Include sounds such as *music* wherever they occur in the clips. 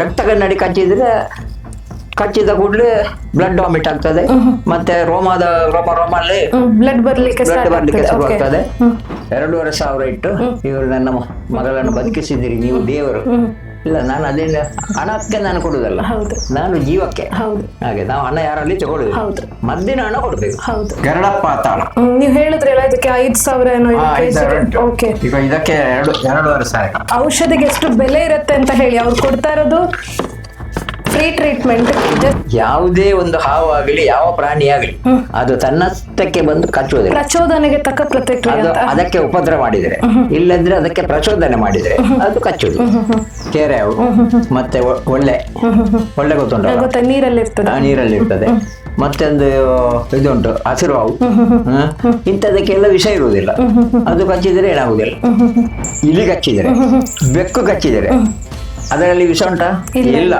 ರಕ್ತ ಕನ್ನಡಿ ಕಚ್ಚಿದ್ರೆ ಕಚ್ಚಿದ ಕೂಡಲೇ ಬ್ಲಡ್ ವಾಮಿಟ್ ಆಗ್ತದೆ. ಮತ್ತೆ ರೋಮದ ರೋಮ ರೋಮಲ್ಲಿ ಬ್ಲಡ್ ಬರ್ಲಿಕ್ಕೆ ಬ್ಲಡ್ ಬರ್ಲಿಕ್ಕೆ ಆಗ್ತದೆ. ಎರಡೂವರೆ ಸಾವಿರ ಇಟ್ಟು ಇವರು ನನ್ನ ಮಗಳನ್ನು ಬದುಕಿಸಿದಿರಿ ನೀವು ದೇವರು. ಇಲ್ಲ ನಾನು ಅದೇ ಹಣಕ್ಕೆ ನಾನು ಕೊಡುದಲ್ಲ. ಹೌದು. ನಾನು ಜೀವಕ್ಕೆ. ಹೌದು. ಹಾಗೆ ನಾವು ಹಣ ಯಾರಲ್ಲಿ ತಗೊಳ್ಳುದು ಹೌದು. ಮದ್ದಿನ ಹಣ ಕೊಡ್ಬೇಕು. ಹೌದು. ಗರಡ ಪಾತಾಳ ಹೇಳಿದ್ರೆ ಹೇಳಿದ್ರಲ್ಲ ಇದಕ್ಕೆ ಐದ್ ಸಾವಿರ ಏನೋ ಓಕೆ ಈಗ ಇದಕ್ಕೆ ಎರಡು ಎರಡೂವರೆ ಸಾವಿರ. ಔಷಧಿಗೆ ಎಷ್ಟು ಬೆಲೆ ಇರುತ್ತೆ ಅಂತ ಹೇಳಿ ಅವ್ರು ಕೊಡ್ತಾ ಇರೋದು? ಫ್ರೀ ಟ್ರೀಟ್ಮೆಂಟ್ ಯಾವುದೇ ಒಂದು ಹಾವು ಆಗಲಿ ಯಾವ ಪ್ರಾಣಿ ಆಗಲಿ ಅದು ತನ್ನಷ್ಟಕ್ಕೆ ಬಂದು ಕಚ್ಚೋದಿಲ್ಲ. ಪ್ರಚೋದನೆಗೆ ತಕ್ಕ ಪ್ರತಿಕ್ರಿಯೆ ಅದು ಅದಕ್ಕೆ ಉಪದ್ರ ಮಾಡಿದರೆ. ಇಲ್ಲಂದ್ರೆ ಅದಕ್ಕೆ ಪ್ರಚೋದನೆ ಮಾಡಿದರೆ ಅದು ಕಚ್ಚೋದು. ಕೆರೆ ಅವು ಮತ್ತೆ ಒಳ್ಳೆ ಒಳ್ಳೆ ಗೊತ್ತುಂಟು ಗೊತ್ತಾ ನೀರಲ್ಲಿ ಇರ್ತದೆ. ನೀರಲ್ಲಿ ಇರ್ತದೆ. ಮತ್ತೊಂದು ಇದುಂಟು ಹಸಿರು ಹಾವು? ಇಂಥದಕ್ಕೆಲ್ಲ ವಿಷ ಇರುವುದಿಲ್ಲ. ಅದು ಕಚ್ಚಿದರೆ ಏನಾಗುದಿಲ್ಲ ಇಲಿ ಕಚ್ಚಿದರೆ ಬೆಕ್ಕು ಕಚ್ಚಿದರೆ ಅದರಲ್ಲಿ ವಿಷ ಉಂಟಾ? ಇಲ್ಲ.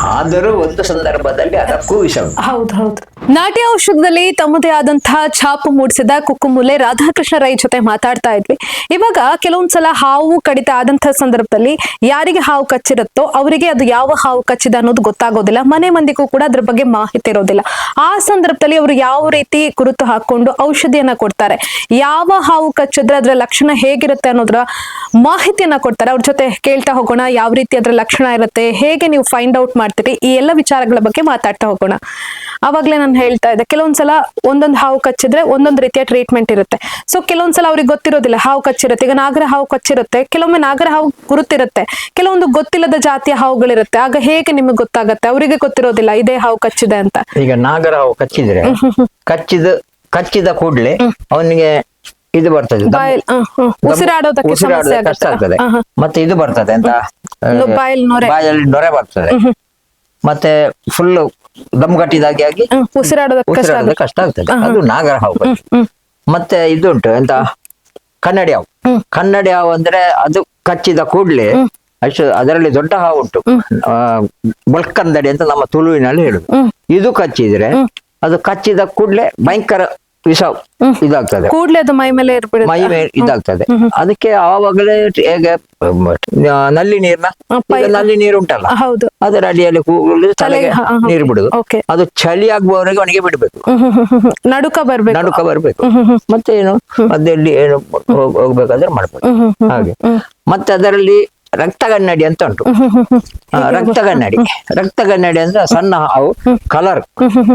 ಆದರೂ ಒಂದು ಸಂದರ್ಭದಲ್ಲಿ ಅದಕ್ಕೂ ವಿಷ ಉಂಟು. ಹೌದು ಹೌದು. ನಾಟಿ ಔಷಧದಲ್ಲಿ ತಮ್ಮದೇ ಆದಂತಹ ಛಾಪು ಮೂಡಿಸಿದ ಕುಕ್ಕುಮುಲೆ ರಾಧಾಕೃಷ್ಣ ರೈ ಜೊತೆ ಮಾತಾಡ್ತಾ ಇದ್ವಿ. ಇವಾಗ ಕೆಲವೊಂದ್ಸಲ ಹಾವು ಕಡಿತ ಆದಂತಹ ಸಂದರ್ಭದಲ್ಲಿ ಯಾರಿಗೆ ಹಾವು ಕಚ್ಚಿರುತ್ತೋ ಅವರಿಗೆ ಅದು ಯಾವ ಹಾವು ಕಚ್ಚಿದ ಅನ್ನೋದು ಗೊತ್ತಾಗೋದಿಲ್ಲ. ಮನೆ ಮಂದಿಗೂ ಕೂಡ ಅದ್ರ ಬಗ್ಗೆ ಮಾಹಿತಿ ಇರೋದಿಲ್ಲ. ಆ ಸಂದರ್ಭದಲ್ಲಿ ಅವರು ಯಾವ ರೀತಿ ಗುರುತು ಹಾಕೊಂಡು ಔಷಧಿಯನ್ನ ಕೊಡ್ತಾರೆ? ಯಾವ ಹಾವು ಕಚ್ಚಿದ್ರೆ ಅದರ ಲಕ್ಷಣ ಹೇಗಿರುತ್ತೆ ಅನ್ನೋದ್ರ ಮಾಹಿತಿಯನ್ನ ಕೊಡ್ತಾರೆ. ಅವ್ರ ಜೊತೆ ಕೇಳ್ತಾ ಹೋಗೋಣ, ಯಾವ ರೀತಿ ಅದರ ಲಕ್ಷಣ ಇರುತ್ತೆ, ಹೇಗೆ ನೀವು ಫೈಂಡ್ ಔಟ್ ಮಾಡ್ತೀರಿ, ಈ ಎಲ್ಲ ವಿಚಾರಗಳ ಬಗ್ಗೆ ಮಾತಾಡ್ತಾ ಹೋಗೋಣ. ಅವಾಗ್ಲೇ ನಾನು ಹೇಳ್ತಾ ಇದ್ದೆ ಕೆಲವೊಂದ್ಸಲ ಒಂದೊಂದು ಹಾವು ಕಚ್ಚಿದ್ರೆ ಒಂದೊಂದು ರೀತಿಯ ಟ್ರೀಟ್ಮೆಂಟ್ ಇರುತ್ತೆ. ಸೊ ಕೆಲವೊಂದ್ಸಲ ಅವ್ರಿಗೆ ಗೊತ್ತಿರೋದಿಲ್ಲ ಹಾವು ಕಚ್ಚಿರುತ್ತೆ. ಈಗ ನಾಗರ ಹಾವು ಕಚ್ಚಿರುತ್ತೆ. ಕೆಲವೊಮ್ಮೆ ನಾಗರ ಹಾವು ಗುರುತಿರುತ್ತೆ. ಕೆಲವೊಂದು ಗೊತ್ತಿಲ್ಲದ ಜಾತಿಯ ಹಾವುಗಳಿರುತ್ತೆ. ಆಗ ಹೇಗೆ ನಿಮಗೆ ಗೊತ್ತಾಗುತ್ತೆ? ಅವರಿಗೆ ಗೊತ್ತಿರೋದಿಲ್ಲ ಇದೇ ಹಾವು ಕಚ್ಚಿದೆ ಅಂತ. ಈಗ ನಾಗರ ಹಾವು ಕಚ್ಚಿದ್ರೆ ಕಚ್ಚಿದ ಕಚ್ಚಿದ ಕೂಡ್ಲೆ ಅವನಿಗೆ ಇದು ಬರ್ತದೆ. ಉಸಿರಾಡೋದಕ್ಕೆ ಕಷ್ಟ ಆಗ್ತದೆ. ಮತ್ತೆ ಇದು ಬರ್ತದೆ ಅಂತ. ಬಾಯಲ್ಲಿ ನೊರೆ. ಬರ್ತದೆ. ಮತ್ತೆ ಫುಲ್ ದಮ್ ಕಟ್ಟಿದಾಗೆ ಆಗಿ ಉಸಿರಾಡೋದಕ್ಕೆ ಕಷ್ಟ ಉಸಿರಾಡೋದು ಆಗುತ್ತೆ ಕಷ್ಟ ಆಗ್ತದೆ. ಅದು ನಾಗರ ಹಾವು ಹ್ಮ್. ಮತ್ತೆ ಇದುಂಟು ಎಂತ? ಕನ್ನಡಿ ಹಾವು. ಕನ್ನಡಿ ಹಾವು ಅಂದ್ರೆ ಅದು ಕಚ್ಚಿದ ಕೂಡ್ಲೆ ಅಷ್ಟು ಅದರಲ್ಲಿ ದೊಡ್ಡ ಹಾವು ಉಂಟು ಆ, ಅಂತ ನಮ್ಮ ತುಳುವಿನಲ್ಲಿ ಹೇಳುದು. ಇದು ಕಚ್ಚಿದ್ರೆ ಅದು ಕಚ್ಚಿದ ಕೂಡ್ಲೆ ಭಯಂಕರ ವಿಷ ಇದಾಗ್ತದೆ. ಕೂಡಲೇ ಅದು ಮೈ ಮೇಲೆ ಮೈ ಮೇಲೆ ಇದಾಗ್ತದೆ. ಅದಕ್ಕೆ ಆವಾಗಲೇ ಹೇಗೆ ನಲ್ಲಿ ನೀರ್ನ? ನಲ್ಲಿ ನೀರು ಉಂಟಲ್ಲ ಹೌದು. ಅದರ ಅಡಿಯಲ್ಲಿ ಕೂಗಲು ತಲೆಗೆ ನೀರು ಬಿಡುದು. ಅದು ಚಳಿ ಆಗುವವರೆಗೆ ಅವನಿಗೆ ಬಿಡಬೇಕು. ನಡುಕ ಬರ್ಬೇಕು. ನಡುಕ ಬರ್ಬೇಕು. ಮತ್ತೆ ಏನು? ಮಧ್ಯದಲ್ಲಿ ಏನು ಹೋಗ್- ಹೋಗ್ಬೇಕಾದ್ರೆ ಮಾಡ್ಬೇಕು ಹಾಗೆ. ಮತ್ತೆ ಅದರಲ್ಲಿ ರಕ್ತಗನ್ನಡಿ ಅಂತ ಉಂಟು. ರಕ್ತಗನ್ನಡಿ ರಕ್ತಗನ್ನಡಿ ಅಂದ್ರೆ ಸಣ್ಣ ಹಾವು ಕಲರ್.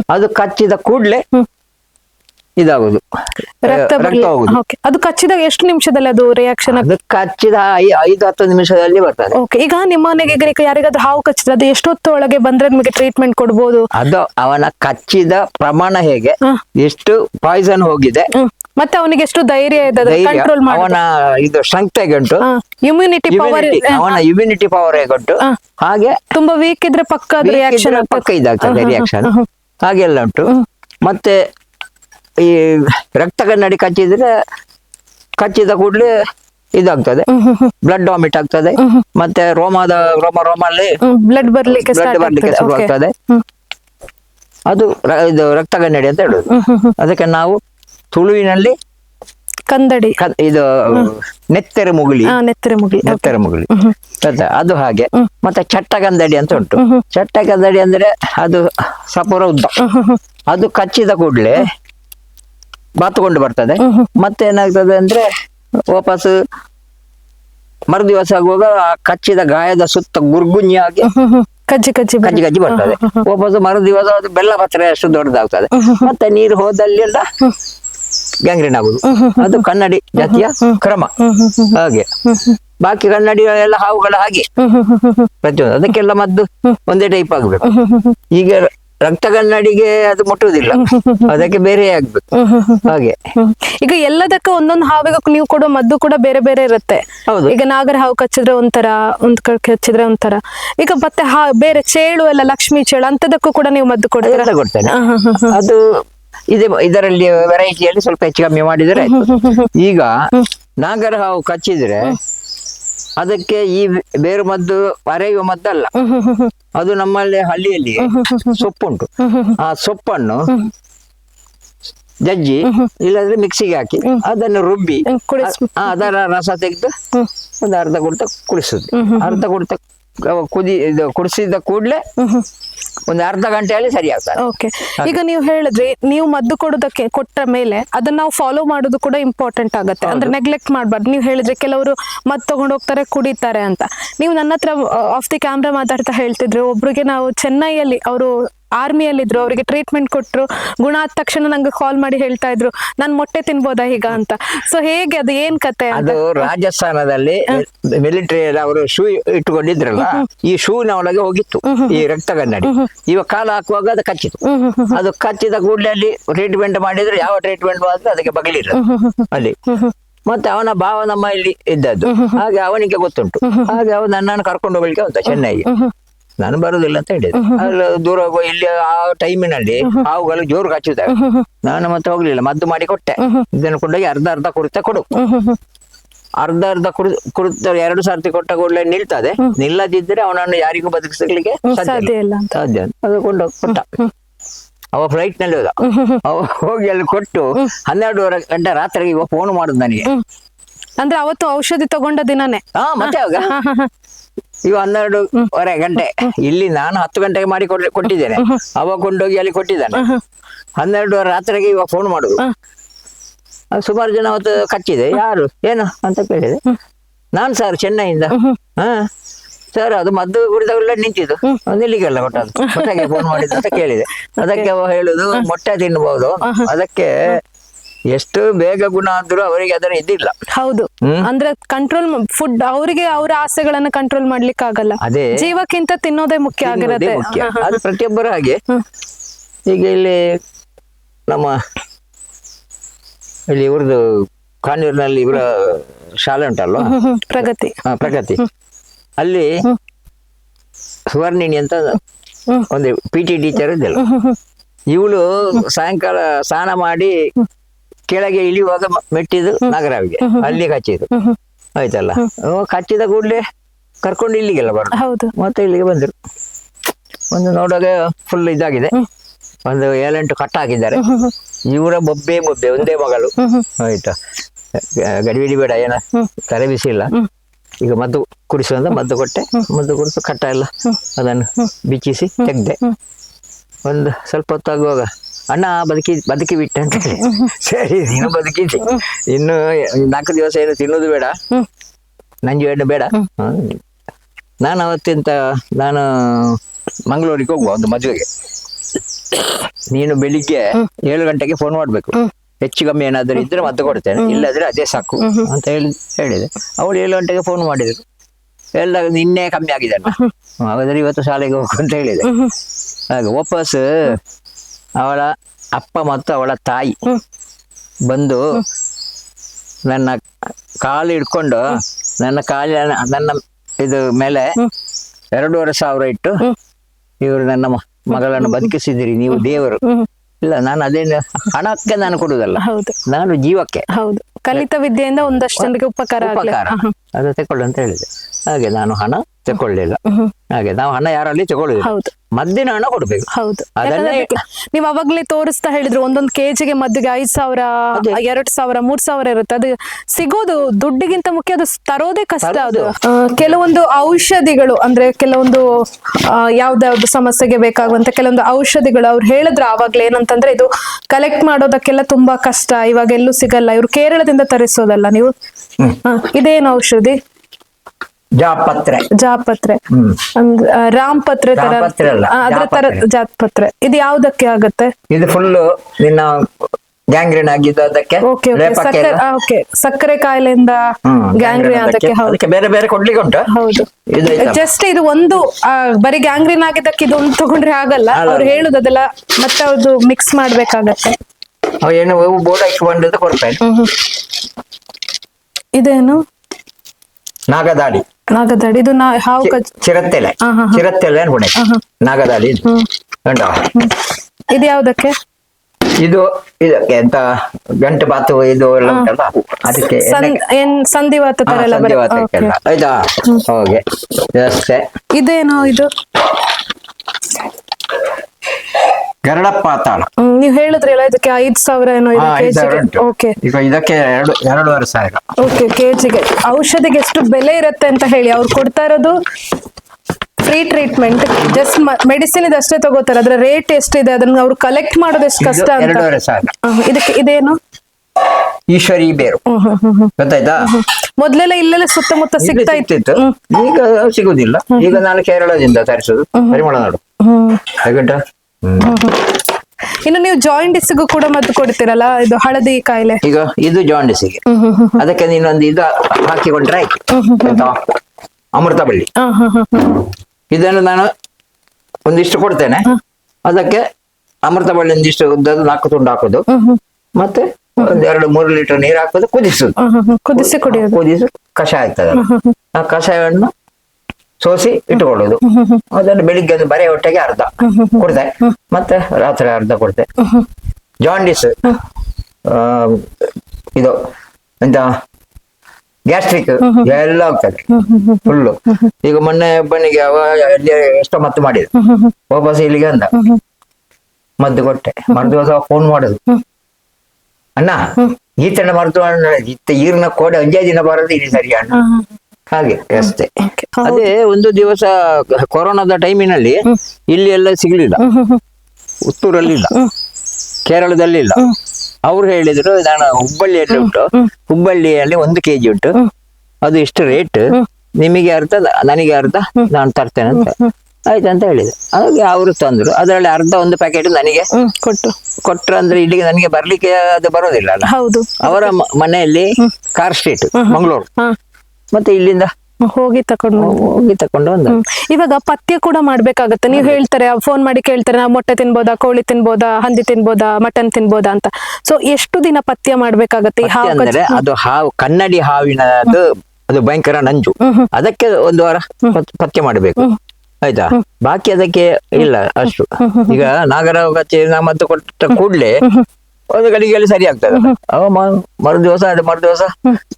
ಅದು ಕಚ್ಚಿದ ಕೂಡ್ಲೆ ಇದಾಗುದು. ರಕ್ತ ರಕ್ತ ಬರ್ಲಿ- ಹೋಗುದು. ಓಕೆ ಅದು ಕಚ್ಚಿದಾಗ ಎಷ್ಟು ನಿಮಿಷದಲ್ಲಿ ಅದು ರಿಯಾಕ್ಷನ್ ಅದು ಕಚ್ಚಿದ ಐ- ಐದು ಹತ್ತು ನಿಮಿಷದಲ್ಲಿ ಬರ್ತದೆ. ಓಕೆ ಈಗ ನಿಮ್ಮ ಮನೆಗೆ ಈಗ ಯಾರಿಗಾದ್ರೂ ಹಾವು ಕಚ್ಚಿದ್ರೆ ಅದು ಎಷ್ಟೊತ್ತು ಒಳಗೆ ಬಂದ್ರೆ ನಿಮಗೆ ಟ್ರೀಟ್ಮೆಂಟ್ ಕೊಡ್ಬೋದು? ಅದು ಅವನ ಕಚ್ಚಿದ ಪ್ರಮಾಣ ಹೇಗೆ ಹ. ಎಷ್ಟು ಪಾಯ್ಸನ್ ಹೋಗಿದೆ ಹ್ಮ್. ಮತ್ತೆ ಅವನಿಗೆ ಎಷ್ಟು ಧೈರ್ಯ ಇದೆ ಧೈರ್ಯ, ಕಂಟ್ರೋಲ್ ಅವನ ಇದು ಸ್ಟ್ರೆಂತ್ ಹೇಗುಂಟು ಇಮ್ಯುನಿಟಿ ಪವರ್ Immunity, ಅವನ ಇಮ್ಯುನಿಟಿ ಪವರ್ ಹೇಗುಂಟು ಹ. ಹಾಗೆ ತುಂಬಾ ವೀಕ್ ಇದ್ರೆ ಪಕ್ಕ ಅದು weak ರಿಯಾಕ್ಷನ್ ಇದ್ರೆ ಪಕ್ಕ ಇದಾಗ್ತದೆ ರಿಯಾಕ್ಷನ್ ಹಾಗೆಲ್ಲ ಉಂಟು. ಮತ್ತೆ ಈ ರಕ್ತ ಕನ್ನಡಿ ಕಚ್ಚಿದ್ರೆ ಕಚ್ಚಿದ ಕೂಡಲೇ ಇದಾಗ್ತದೆ. ಬ್ಲಡ್ ವಾಮಿಟ್ ಆಗ್ತದೆ. ಮತ್ತೆ ರೋಮದ ರೋಮ ರೋಮಲ್ಲಿ ಬ್ಲಡ್ ಬರ್ಲಿಕ್ಕೆ ಬ್ಲಡ್ ಸ್ಟಾರ್ಟ್ ಬರ್ಲಿಕ್ಕೆ ಶುರು ಆಗ್ತದೆ. ಅದು ಇದು ರಕ್ತ ಕನ್ನಡಿ ಅಂತ ಹೇಳುದು. ಅದಕ್ಕೆ ನಾವು ತುಳುವಿನಲ್ಲಿ ಕಂದಡಿ ಇದು ನೆತ್ತರೆ ಮುಗುಳಿ ನೆತ್ತರೆ ಮುಗುಳಿ ನೆತ್ತರೆ ಮುಗುಳಿ ಅದು ಹಾಗೆ. ಮತ್ತೆ ಚಟ್ಟ ಕಂದಡಿ ಅಂತ ಉಂಟು. ಚಟ್ಟಗಂದಡಿ ಅಂದ್ರೆ ಅದು ಸಪುರ ಉದ್ದ. ಅದು ಕಚ್ಚಿದ ಕೂಡ್ಲೆ ಬಾತುಕೊಂಡು ಬರ್ತದೆ ಮತ್ತೆ ಏನಾಗ್ತದೆ ಅಂದ್ರೆ ವಾಪಸ್ ಮರುದಿವಸ ಆಗುವಾಗ ಆ ಕಚ್ಚಿದ ಗಾಯದ ಸುತ್ತ ಗುರ್ಗುಂಜಿಯಾಗಿ ಕಜ್ಜಿ ಕಜ್ಜಿ ಕಜ್ಜಿ ಕಜ್ಜಿ ಬರ್ತದೆ ವಾಪಸ್ ಮರುದಿವಸ ಅದು ಬೆಲ್ಲ ಪತ್ರೆ ಅಷ್ಟು ದೊಡ್ಡದಾಗ್ತದೆ ಮತ್ತೆ ನೀರು ಹೋದಲ್ಲೆಲ್ಲ ಗ್ಯಾಂಗ್ರೀನ್ ಆಗುದು ಅದು ಕನ್ನಡಿ ಜಾತಿಯ ಕ್ರಮ ಹಾಗೆ ಬಾಕಿ ಕನ್ನಡಿ ಎಲ್ಲ ಹಾವುಗಳ ಹಾಗೆ ಪ್ರತಿಯೊಂದು ಅದಕ್ಕೆಲ್ಲ ಮದ್ದು ಒಂದೇ ಟೈಪ್ ಆಗ್ಬೇಕು ಈಗ ರಕ್ತ ಕನ್ನಡಿಗೆ ಅದು ಮುಟ್ಟುವುದಿಲ್ಲ. ಅದಕ್ಕೆ ಬೇರೆ ಆಗ್ಬೇಕು. ಹಾಗೆ. ಈಗ ಎಲ್ಲದಕ್ಕೂ ಒಂದೊಂದು ಹಾವಿಗೆ ನೀವು ಕೊಡೋ ಮದ್ದು ಕೂಡ ಬೇರೆ ಬೇರೆ ಇರುತ್ತೆ. ಹೌದು. ಈಗ ನಾಗರ ಹಾವು ಕಚ್ಚಿದ್ರೆ ಒಂಥರ ಒಂದ್ ಕಡೆ ಕಚ್ಚಿದ್ರೆ ಒಂಥರ. ಈಗ ಮತ್ತೆ ಹಾ ಬೇರೆ ಚೇಳು ಎಲ್ಲ ಲಕ್ಷ್ಮಿ ಚೇಳು ಅಂತದಕ್ಕೂ ಕೂಡ ನೀವು ಮದ್ದು ಕೊಡ್ತೀರಾ? ಕೊಡ್ತೇನೆ. ಅದು ಇದೆ ಇದರಲ್ಲಿ ವೆರೈಟಿಯಲ್ಲಿ ಸ್ವಲ್ಪ ಹೆಚ್ಚು ಕಮ್ಮಿ ಮಾಡಿದ್ರೆ ಈಗ ನಾಗರ ಹಾವು ಕಚ್ಚಿದ್ರೆ ಅದಕ್ಕೆ ಈ ಬೇರು ಮದ್ದು ಅರೆಯುವ ಮದ್ದಲ್ಲ. ಅದು ನಮ್ಮಲ್ಲಿ ಹಳ್ಳಿಯಲ್ಲಿ ಸೊಪ್ಪುಂಟು. ಆ ಸೊಪ್ಪನ್ನು ಜಜ್ಜಿ ಇಲ್ಲಾಂದ್ರೆ ಮಿಕ್ಸಿಗೆ ಹಾಕಿ ಅದನ್ನು ರುಬ್ಬಿ ಅದರ ರಸ ತೆಗೆದು ಒಂದು ಅರ್ಧ ಕುಡಿತ ಕುಡಿಸುದು. ಅರ್ಧ ಕುಡಿತ ಕುದಿ ಇದು ಕುಡಿಸಿದ ಕೂಡ್ಲೆ ಒಂದು ಅರ್ಧ ಗಂಟೆಯಲ್ಲಿ ಸರಿ ಆಗ್ತದೆ. ಓಕೆ ಈಗ ನೀವು ಹೇಳಿದ್ರಿ ನೀವು ಮದ್ದು ಕೊಡೋದಕ್ಕೆ ಕೊಟ್ಟ ಮೇಲೆ ಅದನ್ನ ನಾವು ಫಾಲೋ ಮಾಡೋದು ಕೂಡ ಇಂಪಾರ್ಟೆಂಟ್ ಆಗುತ್ತೆ. ಅಂದ್ರೆ ನೆಗ್ಲೆಕ್ಟ್ ಮಾಡಬಾರ್ದು. ನೀವು ಹೇಳಿದ್ರೆ ಕೆಲವರು ಮದ್ದು ತಗೊಂಡು ಹೋಗ್ತಾರೆ ಕುಡಿತಾರೆ ಅಂತ. ನೀವು ನನ್ನ ಹತ್ರ ಆಫ್ ದಿ ಕ್ಯಾಮ್ರಾ ಮಾತಾಡ್ತಾ ಹೇಳ್ತಿದ್ರು. ಒಬ್ರಿಗೆ ನಾವು ಚೆನ್ನೈಯಲ್ಲಿ ಅವರು ಆರ್ಮಿಯಲ್ಲಿದ್ರು ಅವರಿಗೆ ಟ್ರೀಟ್ಮೆಂಟ್ ಕೊಟ್ಟರು ಗುಣ ಆದ ತಕ್ಷಣ ನಂಗೆ ಕಾಲ್ ಮಾಡಿ ಹೇಳ್ತಾ ಇದ್ರು ನಾನು ಮೊಟ್ಟೆ ತಿನ್ಬೋದಾ ಈಗ ಅಂತ? ಸೊ ಹೇಗೆ ಅದು ಏನ್ ಕತೆ ಅದು ರಾಜಸ್ಥಾನದಲ್ಲಿ ಮಿಲಿಟರಿ ಅವರು ಶೂ ಇಟ್ಟುಕೊಂಡಿದ್ರಲ್ಲ ಈ ಶೂನ ಒಳಗೆ ಹೋಗಿತ್ತು ಈ ರಕ್ತ ಕನ್ನಡಿ ಇವಾಗ ಕಾಲ ಹಾಕುವಾಗ ಅದು ಕಚ್ಚಿತು. ಅದು ಕಚ್ಚಿದ ಕೂಡಲೇ ಅಲ್ಲಿ ಟ್ರೀಟ್ಮೆಂಟ್ ಮಾಡಿದ್ರೆ ಯಾವ ಟ್ರೀಟ್ಮೆಂಟ್ ಮಾಡಿದ್ರೆ ಅದಕ್ಕೆ ಬಗಲಿಲ್ಲ ಅಲ್ಲಿ. ಮತ್ತೆ ಅವನ ಭಾವ ನಮ್ಮ ಇಲ್ಲಿ ಇದ್ದದ್ದು. ಹಾಗೆ ಅವನಿಗೆ ಗೊತ್ತುಂಟು. ಹಾಗೆ ಅವನು ನನ್ನನ್ನು ಕರ್ಕೊಂಡು ಹೋಗ್ಲಿಕ್ಕೆ ಅಂತ ಚೆನ್ನೈಗೆ. ನಾನು ಬರುದಿಲ್ಲ ಅಂತ ಹೇಳಿದೆ. ಅಲ್ಲಿ ದೂರ ಹೋಗುವ ಇಲ್ಲಿ ಆ ಟೈಮಿನಲ್ಲಿ ಹಾವುಗಳು ಜೋರು ಕಚ್ಚುತ್ತವೆ ನಾನು ಮತ್ತೆ ಹೋಗ್ಲಿಲ್ಲ ಮದ್ದು ಮಾಡಿ ಕೊಟ್ಟೆ. ಇದನ್ನು ಕೊಂಡೋಗಿ ಅರ್ಧ ಅರ್ಧ ಕುಡಿತ ಕೊಡು. ಅರ್ಧ ಅರ್ಧ ಕುಡಿ ಕುಡಿತ ಎರಡು ಸರ್ತಿ ಕೊಟ್ಟ ಕೂಡಲೇ ನಿಲ್ತದೆ. ನಿಲ್ಲದಿದ್ರೆ ಅವನನ್ನು ಯಾರಿಗೂ ಬದುಕಿಸ್ಲಿಕ್ಕೆ ಸಾಧ್ಯ ಇಲ್ಲ. ಸಾಧ್ಯ. ಅದು ಕೊಂಡು ಕೊಟ್ಟ ಅವ ಫ್ಲೈಟ್ನಲ್ಲಿ ಹೋದ ಅವ ಹೋಗಿ ಅಲ್ಲಿ ಕೊಟ್ಟು ಹನ್ನೆರಡುವರೆ ಗಂಟೆ ರಾತ್ರಿಗೆ ಇವ ಫೋನ್ ಮಾಡುದು ನನಗೆ. ಅಂದ್ರೆ ಅವತ್ತು ಔಷಧಿ ತಗೊಂಡ ದಿನನೇ? ಮತ್ತೆ ಅವಾಗ ಇವ ಹನ್ನೆರಡುವರೆ ಗಂಟೆ. ಇಲ್ಲಿ ನಾನು ಹತ್ತು ಗಂಟೆಗೆ ಮಾಡಿ ಕೊಟ್ಟಿದ್ದೇನೆ. ಅವ ಕೊಂಡೋಗಿ ಅಲ್ಲಿ ಕೊಟ್ಟಿದ್ದಾನೆ. ಹನ್ನೆರಡುವರೆ ರಾತ್ರಿಗೆ ಇವಾಗ ಫೋನ್ ಮಾಡುದು. ಸುಮಾರು ಜನ ಅವತ್ತು ಕಚ್ಚಿದೆ. ಯಾರು? ಏನು ಅಂತ ಕೇಳಿದೆ. ನಾನು ಸರ್ ಚೆನ್ನೈಯಿಂದ. ಹಾ. ಸರ್ ಅದು ಮದ್ದು ಕುಡಿದಾಗಲ್ಲ ನಿಂತಿದ್ದು. ನಿಲ್ಲಿಗೆಲ್ಲ ಕೊಟ್ಟದ್ದು. *laughs* ಮೊಟ್ಟೆಗೆ ಫೋನ್ ಮಾಡಿದ್ದು ಅಂತ ಕೇಳಿದೆ. ಅದಕ್ಕೆ ಅವ ಹೇಳುದು ಮೊಟ್ಟೆ ತಿನ್ಬಹುದು ಅದಕ್ಕೆ ಎಷ್ಟು ಬೇಗ ಗುಣ ಆದ್ರೂ ಅವರಿಗೆ ಅದರ ಇದಿಲ್ಲ. ಹೌದು. ಅಂದ್ರೆ ಕಂಟ್ರೋಲ್ ಫುಡ್ ಅವರಿಗೆ ಅವರ ಆಸೆಗಳನ್ನ ಕಂಟ್ರೋಲ್ ಮಾಡ್ಲಿಕ್ಕೆ ಆಗಲ್ಲ. ಅದೇ. ಜೀವಕ್ಕಿಂತ ತಿನ್ನೋದೇ ಮುಖ್ಯ ಆಗಿರುತ್ತೆ. ಮುಖ್ಯ. ಅದು ಪ್ರತಿಯೊಬ್ಬರು ಹಾಗೆ. ಈಗ ಇಲ್ಲಿ ನಮ್ಮ ಇಲ್ಲಿ ಇವ್ರದ್ದು ಕಾನೂರಿನಲ್ಲಿ ಇವರ ಶಾಲೆ ಉಂಟಲ್ವಾ? ಪ್ರಗತಿ. ಹಾ, ಪ್ರಗತಿ. ಅಲ್ಲಿ ಸುವರ್ಣಿಣಿ ಅಂತ ಒಂದು ಪಿ ಟಿ ಟೀಚರ್ ಇದ್ದಲ್ಲ ಇವಳು ಸಾಯಂಕಾಲ ಸ್ನಾನ ಮಾಡಿ ಕೆಳಗೆ ಇಳಿಯುವಾಗ ಮೆಟ್ಟಿದ್ದು ನಗರವಿಗೆ. ಅಲ್ಲಿ ಕಚ್ಚಿದ್ದು. ಆಯ್ತಲ್ಲ? ಕಚ್ಚಿದ ಕೂಡಲೇ ಕರ್ಕೊಂಡು ಇಲ್ಲಿಗೆಲ್ಲ ಬರೋದು. ಹೌದು. ಮತ್ತೆ ಇಲ್ಲಿಗೆ ಬಂದರು. ಒಂದು ನೋಡೋಕೆ ಫುಲ್ ಇದಾಗಿದೆ. ಒಂದು ಏಳೆಂಟು ಕಟ್ಟ ಹಾಕಿದ್ದಾರೆ. ಇವರ ಬೊಬ್ಬೆ ಬೊಬ್ಬೆ ಒಂದೇ ಮಗಳು. ಆಯ್ತಾ? ಗಡಿಬಿಡಿ ಬೇಡ ಏನ? ತಲೆ ಬಿಸಿ ಇಲ್ಲ ಈಗ ಮದ್ದು ಕುಡಿಸು ಮದ್ದು ಕೊಟ್ಟೆ. ಮದ್ದು ಕುಡಿಸು ಕಟ್ಟ ಎಲ್ಲ ಅದನ್ನು ಬಿಚ್ಚಿಸಿ ತೆಗ್ದೆ. ಒಂದು ಸ್ವಲ್ಪ ಹೊತ್ತಾಗುವಾಗ ಅಣ್ಣ ಬದುಕಿ ಬದುಕಿ ಬಿಟ್ಟೆ ಅಂತ ಹೇಳಿ. ಸರಿ ನೀನು ಬದುಕಿದ್ದಿ. ಇನ್ನು ನಾಲ್ಕು ದಿವಸ ಏನು ತಿನ್ನೋದು ಬೇಡ. ನಂಜು ಎಣ್ಣೆ ಬೇಡ. ನಾನು ಅವತ್ತಿಂತ ನಾನು ಮಂಗಳೂರಿಗೆ ಹೋಗುವ ಒಂದು ಮದುವೆಗೆ. ನೀನು ಬೆಳಿಗ್ಗೆ ಏಳು ಗಂಟೆಗೆ ಫೋನ್ ಮಾಡಬೇಕು. ಹೆಚ್ಚು ಕಮ್ಮಿ ಏನಾದರೂ ಇದ್ರೆ ಮತ್ತೆ ಕೊಡ್ತೇನೆ. ಇಲ್ಲದ್ರೆ ಅದೇ ಸಾಕು ಅಂತ ಹೇಳಿ ಹೇಳಿದೆ. ಅವಳು ಏಳು ಗಂಟೆಗೆ ಫೋನ್ ಮಾಡಿದ್ರು. ಎಲ್ಲ ನಿನ್ನೆ ಕಮ್ಮಿ ಆಗಿದೆ ಅಣ್ಣ ಹಾಗಾದ್ರೆ ಇವತ್ತು ಶಾಲೆಗೆ ಹೋಗು ಅಂತ ಹೇಳಿದೆ. ಹಾಗೆ ವಾಪಸ್ ಅವಳ ಅಪ್ಪ ಮತ್ತು ಅವಳ ತಾಯಿ ಬಂದು ನನ್ನ ಕಾಲು ಹಿಡ್ಕೊಂಡು ನನ್ನ ಕಾಲಿನ ನನ್ನ ಇದು ಮೇಲೆ ಎರಡೂವರೆ ಸಾವಿರ ಇಟ್ಟು ಇವರು ನನ್ನ ಮಗಳನ್ನು ಬದುಕಿಸಿದಿರಿ ನೀವು ದೇವರು. ಇಲ್ಲ ನಾನು ಅದೇನು ಹಣಕ್ಕೆ ನಾನು ಕೊಡುವುದಲ್ಲ. ಹೌದು. ನಾನು ಜೀವಕ್ಕೆ. ಹೌದು. ಕಲಿತ ವಿದ್ಯೆಯಿಂದ ಒಂದಷ್ಟು ಜನರಿಗೆ ಉಪಕಾರ ಉಪಕಾರ. ಅದು ತಕೊಳ್ಳು ಅಂತ ಹೇಳಿದೆ. ಹಾಗೆ ನಾನು ಹಣ ತಗೊಳ್ಳಿಲ್ಲ ಹಾಗೆ ನಾವು ಹಣ ಯಾರಲ್ಲಿ ತಗೊಳ್ಳುದಿಲ್ಲ ಹೌದು. ಮದ್ದಿನ ಹಣ ಕೊಡ್ಬೇಕು. ಹೌದು. ಅದನ್ನೇ- ಯಾಕಂದ್ರೆ ನೀವು ಅವಾಗ್ಲೇ ತೋರಿಸ್ತಾ ಹೇಳಿದ್ರು ಒಂದೊಂದು ಕೆಜಿಗೆ ಮದ್ದಿಗೆ ಐದ್ ಸಾವಿರ ಎರಡ್ ಸಾವಿರ ಮೂರ್ ಸಾವಿರ ಇರುತ್ತೆ. ಅದು ಸಿಗೋದು ದುಡ್ಡಿಗಿಂತ ಮುಖ್ಯ ಅದು ತರೋದೇ ಕಷ್ಟ ಅದು. ಆ, ಕೆಲವೊಂದು ಔಷಧಿಗಳು ಅಂದ್ರೆ ಕೆಲವೊಂದು ಆ, ಯಾವ್ದಾವ್ದು ಸಮಸ್ಯೆಗೆ ಬೇಕಾಗುವಂತ ಕೆಲವೊಂದು ಔಷಧಿಗಳು ಅವ್ರು ಹೇಳಿದ್ರು ಅವಾಗ್ಲೇ ಏನಂತಂದ್ರೆ ಇದು ಕಲೆಕ್ಟ್ ಮಾಡೋದಕ್ಕೆಲ್ಲ ತುಂಬಾ ಕಷ್ಟ. ಇವಾಗ ಎಲ್ಲೂ ಸಿಗಲ್ಲ. ಇವ್ರು ಕೇರಳದಿಂದ ತರಿಸೋದಲ್ಲ ನೀವು? ಹಾ, ಇದೇನು ಔಷಧಿ? ಜಾಪತ್ರೆ. ಜಾಪತ್ರೆ. ರಾಮ್ ಪತ್ರೆ ತರ ಜಾಪತ್ರೆ ಅಲ್ಲ, ಅದ್ರ ತರ ಜಾಪತ್ರೆ. ಜಾಪತ್ರೆ. ಇದು ಯಾವ್ದಕ್ಕೆ ಆಗುತ್ತೆ? ಇದು ಫುಲ್ ನಿನ್ನ ಗ್ಯಾಂಗ್ರೀನ್ ಆಗಿದ್ದು ಅದಕ್ಕೆ ಓಕೆ ಓಕೆ ಲೇಪಕ್ಕೆ ಸಕ್ಕರೆ ಎಲ್ಲ. ಓಕೆ ಸಕ್ಕರೆ ಕಾಯಿಲೆಯಿಂದ ಹ್ಮ್, ಗ್ಯಾಂಗ್ರೀನ್ gangrene ಅದಕ್ಕೆ ಅದಕ್ಕೆ- ಹೌದು ಅದಕ್ಕೆ ಬೇರೆ ಬೇರೆ ಕೊಡ್ಲಿಕ್ಕೆ ಉಂಟು? ಹೌದು. ಇದು ಐತಲ್ಲ. ಜಸ್ಟ್ ಇದು ಒಂದು ಆ, ಬರೀ ಗ್ಯಾಂಗ್ರೀನ್ ಆಗಿದ್ದಕ್ಕೆ ಇದು ಒಂದು ತಗೊಂಡ್ರೆ ಆಗಲ್ಲ. ಅಲ್ಲ, ಅವ್ರು ಅಲ್ಲ. ಹೇಳುದು ಅದೆಲ್ಲ ಮತ್ತೆ ಅವ್ರದ್ದು ಮಿಕ್ಸ್ ಮಾಡ್ಬೇಕಾಗತ್ತೆ. ಅವ ಏನು ಬೋರ್ಡ್ ಹಾಕಿಕೊಂಡಿದ್ದು ಕೊಡ್ತೇನೆ. ಹ್ಮ್ ಹ್ಮ್. ಇದೇನು? ನಾಗದಾಳಿ ಇದು ನಾ ಹಾವು ಕಚ್ ಚಿರತ್ತೆಲೆ. ಚಿರತ್ತೆಲೆ ಅನ್ಕೊಂಡೆ ನಾಗದಾಳಿ ಇದು. ಹ್ಮ್ ಇದು ಯಾವ್ದಕ್ಕೆ? ಇದು ಇದಕ್ಕೆ ಎಂತ ಗಂಟು ಬಾತು ಇದು ಎಲ್ಲ ಉಂಟಲ್ಲ? ಅದಕ್ಕೆ ಸಂಧಿವಾತ ತರ ಎಲ್ಲ. ಸಂಧಿವಾತಕ್ಕೆಲ್ಲ. ಆಯ್ತಾ? ಹೋಗೆ. ಅಷ್ಟೇ. ಇದೇನು ಇದು? ಗರಡ ಪಾತಾಳ ನೀವು ಹೇಳಿದ್ರಲ್ಲ ಇದಕ್ಕೆ ಐದ್ ಸಾವಿರ ಏನೋ ಹಾ, ಇದೆ ಐದು ಸಾವಿರ ಕೆಜಿಗೆ? ಉಂಟು. ಓಕೆ ಈಗ ಇದಕ್ಕೆ ಎರಡು ಎರಡೂವರೆ ಸಾವಿರ. ಓಕೆ ಕೆಜಿಗೆ. ಔಷಧಿಗೆ ಎಷ್ಟು ಬೆಲೆ ಇರುತ್ತೆ ಅಂತ ಹೇಳಿ ಅವ್ರು ಕೊಡ್ತಾ ಇರೋದು ಫ್ರೀ ಟ್ರೀಟ್ಮೆಂಟ್ ಜಸ್ಟ್ ಮೆಡಿಸಿನ್ ಅಷ್ಟೇ ತಗೋತಾರೆ ಅದ್ರ ರೇಟ್ ಎಷ್ಟಿದೆ ಅದನ್ನ ಅವ್ರು ಕಲೆಕ್ಟ್ ಮಾಡೋದು ಎಷ್ಟು ಕಷ್ಟ ಅಂತ? ಎರಡೂವರೆ ಸಾವಿರ. ಹ್ಮ್. ಇದಕ್ಕೆ ಇದೇನು? ಈಶ್ವರಿ ಬೇರು. ಗೊತ್ತಾಯ್ತಾ? ಮೊದ್ಲೆಲ್ಲ ಇಲ್ಲೆಲ್ಲ ಸುತ್ತಮುತ್ತ ಸಿಗ್ತಾ ಇತ್ತು. ಈಗ ಸಿಗುದಿಲ್ಲ. ಈಗ ನಾನು ಕೇರಳದಿಂದ ತರಿಸುದು. ಪರಿಮಳನಾಡು ಹೇಗುಂಟ. ಇನ್ನು ನೀವು ಜಾಯಿಂಡಿಸ್ಗೂ ಕೂಡ ಮದ್ದು ಕೊಡ್ತೀರಲ್ಲ ಇದು ಹಳದಿ ಕಾಯಿಲೆ? ಈಗ ಇದು ಹ್ಮ್ ಅದಕ್ಕೆ ನೀನೊಂದು ಇದು ಹಾಕಿಕೊಂಡ್ರೆ ಆಯ್ತು? ಅಮೃತ ಬಳ್ಳಿ. ಇದನ್ನು ನಾನು ಒಂದಿಷ್ಟು ಕೊಡ್ತೇನೆ. ಅದಕ್ಕೆ ಅಮೃತ ಬಳ್ಳಿ ಒಂದಿಷ್ಟು ಉದ್ದದ್ದು ನಾಲ್ಕು ತುಂಡು ಹಾಕೋದು. ಮತ್ತೆ ಒಂದ್ ಎರಡು ಮೂರು ಲೀಟರ್ ನೀರ್ ಹಾಕೋದು ಕುದಿಸುದು. ಕುದಿಸಿ ಕುಡಿಯೋದು ಕುದಿಸಿ ಕಷಾಯ ಆಗ್ತದೆ ಆ ಕಷಾಯವನ್ನು ಸೋಸಿ ಇಟ್ಟುಕೊಳ್ಳೋದು ಅದನ್ನು ಬೆಳಿಗ್ಗೆ ಒಂದು ಬರೆ ಹೊಟ್ಟೆಗೆ ಅರ್ಧ ಕೊಡ್ತೆ ಮತ್ತೆ ರಾತ್ರಿ ಅರ್ಧ ಕೊಡ್ತೆ ಜಾಂಡಿಸ್ ಆ, ಇದು ಎಂತ ಗ್ಯಾಸ್ಟ್ರಿಕ್ ಎಲ್ಲ ಆಗ್ತದೆ ಫುಲ್ಲು ಈಗ ಮೊನ್ನೆ ಒಬ್ಬನಿಗೆ ಅವ ಎಷ್ಟೋ ಮದ್ದು ಮಾಡಿದ ವಾಪಸ್ ಇಲ್ಲಿಗೆ ಅಂದ ಮದ್ದು ಕೊಟ್ಟೆ ಮರು ದಿವಸ ಫೋನ್ ಮಾಡುದು ಅಣ್ಣ ಈ ತಣ್ಣ ಮರೆತು ಇತ್ತ ಈರ್ನ ಕೋಡೆ ಅಂಜೇ ದಿನ ಬರೋದು ಇಲ್ಲಿ ಸರಿ ಅಣ್ಣ. ಹಾಗೆ ಅಷ್ಟೇ. ಅದೇ ಒಂದು ದಿವಸ ಕೊರೋನಾದ ಟೈಮಿನಲ್ಲಿ ಇಲ್ಲಿ ಎಲ್ಲ ಸಿಗ್ಲಿಲ್ಲ. ಹುತ್ತೂರಲ್ಲಿ ಇಲ್ಲ ಕೇರಳದಲ್ಲಿ ಇಲ್ಲ ಅವ್ರು ಹೇಳಿದ್ರು ನಾನು ಹುಬ್ಬಳ್ಳಿಯಲ್ಲಿ ಉಂಟು. ಹುಬ್ಬಳ್ಳಿಯಲ್ಲಿ ಒಂದು ಕೆಜಿ ಉಂಟು. ಅದು ಇಷ್ಟು ರೇಟ್ ನಿಮಗೆ ಅರ್ಥ ನನಗೆ ಅರ್ಥ ನಾನು ತರ್ತೇನೆ ಅಂತ. ಆಯ್ತಂತ ಹೇಳಿದೆ. ಹಾಗೆ ಅವರು ತಂದ್ರು. ಅದರಲ್ಲಿ ಅರ್ಧ ಒಂದು ಪ್ಯಾಕೆಟ್ ನನಗೆ ಕೊಟ್ಟು. ಕೊಟ್ರು ಅಂದ್ರೆ ಇಲ್ಲಿಗೆ ನನಗೆ ಬರ್ಲಿಕ್ಕೆ ಅದು ಬರೋದಿಲ್ಲ ಅಲ್ಲ? ಹೌದು. ಅವರ ಮನೆಯಲ್ಲಿ ಕಾರ್ ಸ್ಟ್ರೀಟ್ ಮಂಗಳೂರು. ಮತ್ತೆ ಇಲ್ಲಿಂದ ಹೋಗಿ ತಕೊಂಡು ಹೋಗಿ ತಕೊಂಡು ಬಂದ ಇವಾಗ ಪಥ್ಯ ಕೂಡ ಮಾಡ್ಬೇಕಾಗತ್ತೆ. ನೀವು ಹೇಳ್ತಾರೆ ಫೋನ್ ಮಾಡಿ ಕೇಳ್ತಾರೆ ನಾವು ಮೊಟ್ಟೆ ತಿನ್ಬೋದಾ ಕೋಳಿ ತಿನ್ಬೋದಾ ಹಂದಿ ತಿನ್ಬೋದಾ ಮಟನ್ ತಿನ್ಬೋದಾ ಅಂತ. ಸೊ ಎಷ್ಟು ದಿನ ಪಥ್ಯ ಮಾಡ್ಬೇಕಾಗತ್ತೆ? ಅದು ಹಾವು ಕನ್ನಡಿ ಹಾವಿನ ಅದು ಭಯಂಕರ ನಂಜು. ಅದಕ್ಕೆ ಒಂದು ವಾರ ಪಥ್ಯ ಮಾಡಬೇಕು. ಆಯ್ತಾ? ಬಾಕಿ ಅದಕ್ಕೆ ಇಲ್ಲ ಅಷ್ಟು. ಈಗ ಕಚೇರಿ ಮತ್ತೆ ಕೊಟ್ಟ ಕೂಡ್ಲೆ ಒಂದು ಗಳಿಗೆಯಲ್ಲಿ ಸರಿ ಆಗ್ತದೆ ಅವ ಮರು ದಿವಸ ಅದು ಮರು ದಿವಸ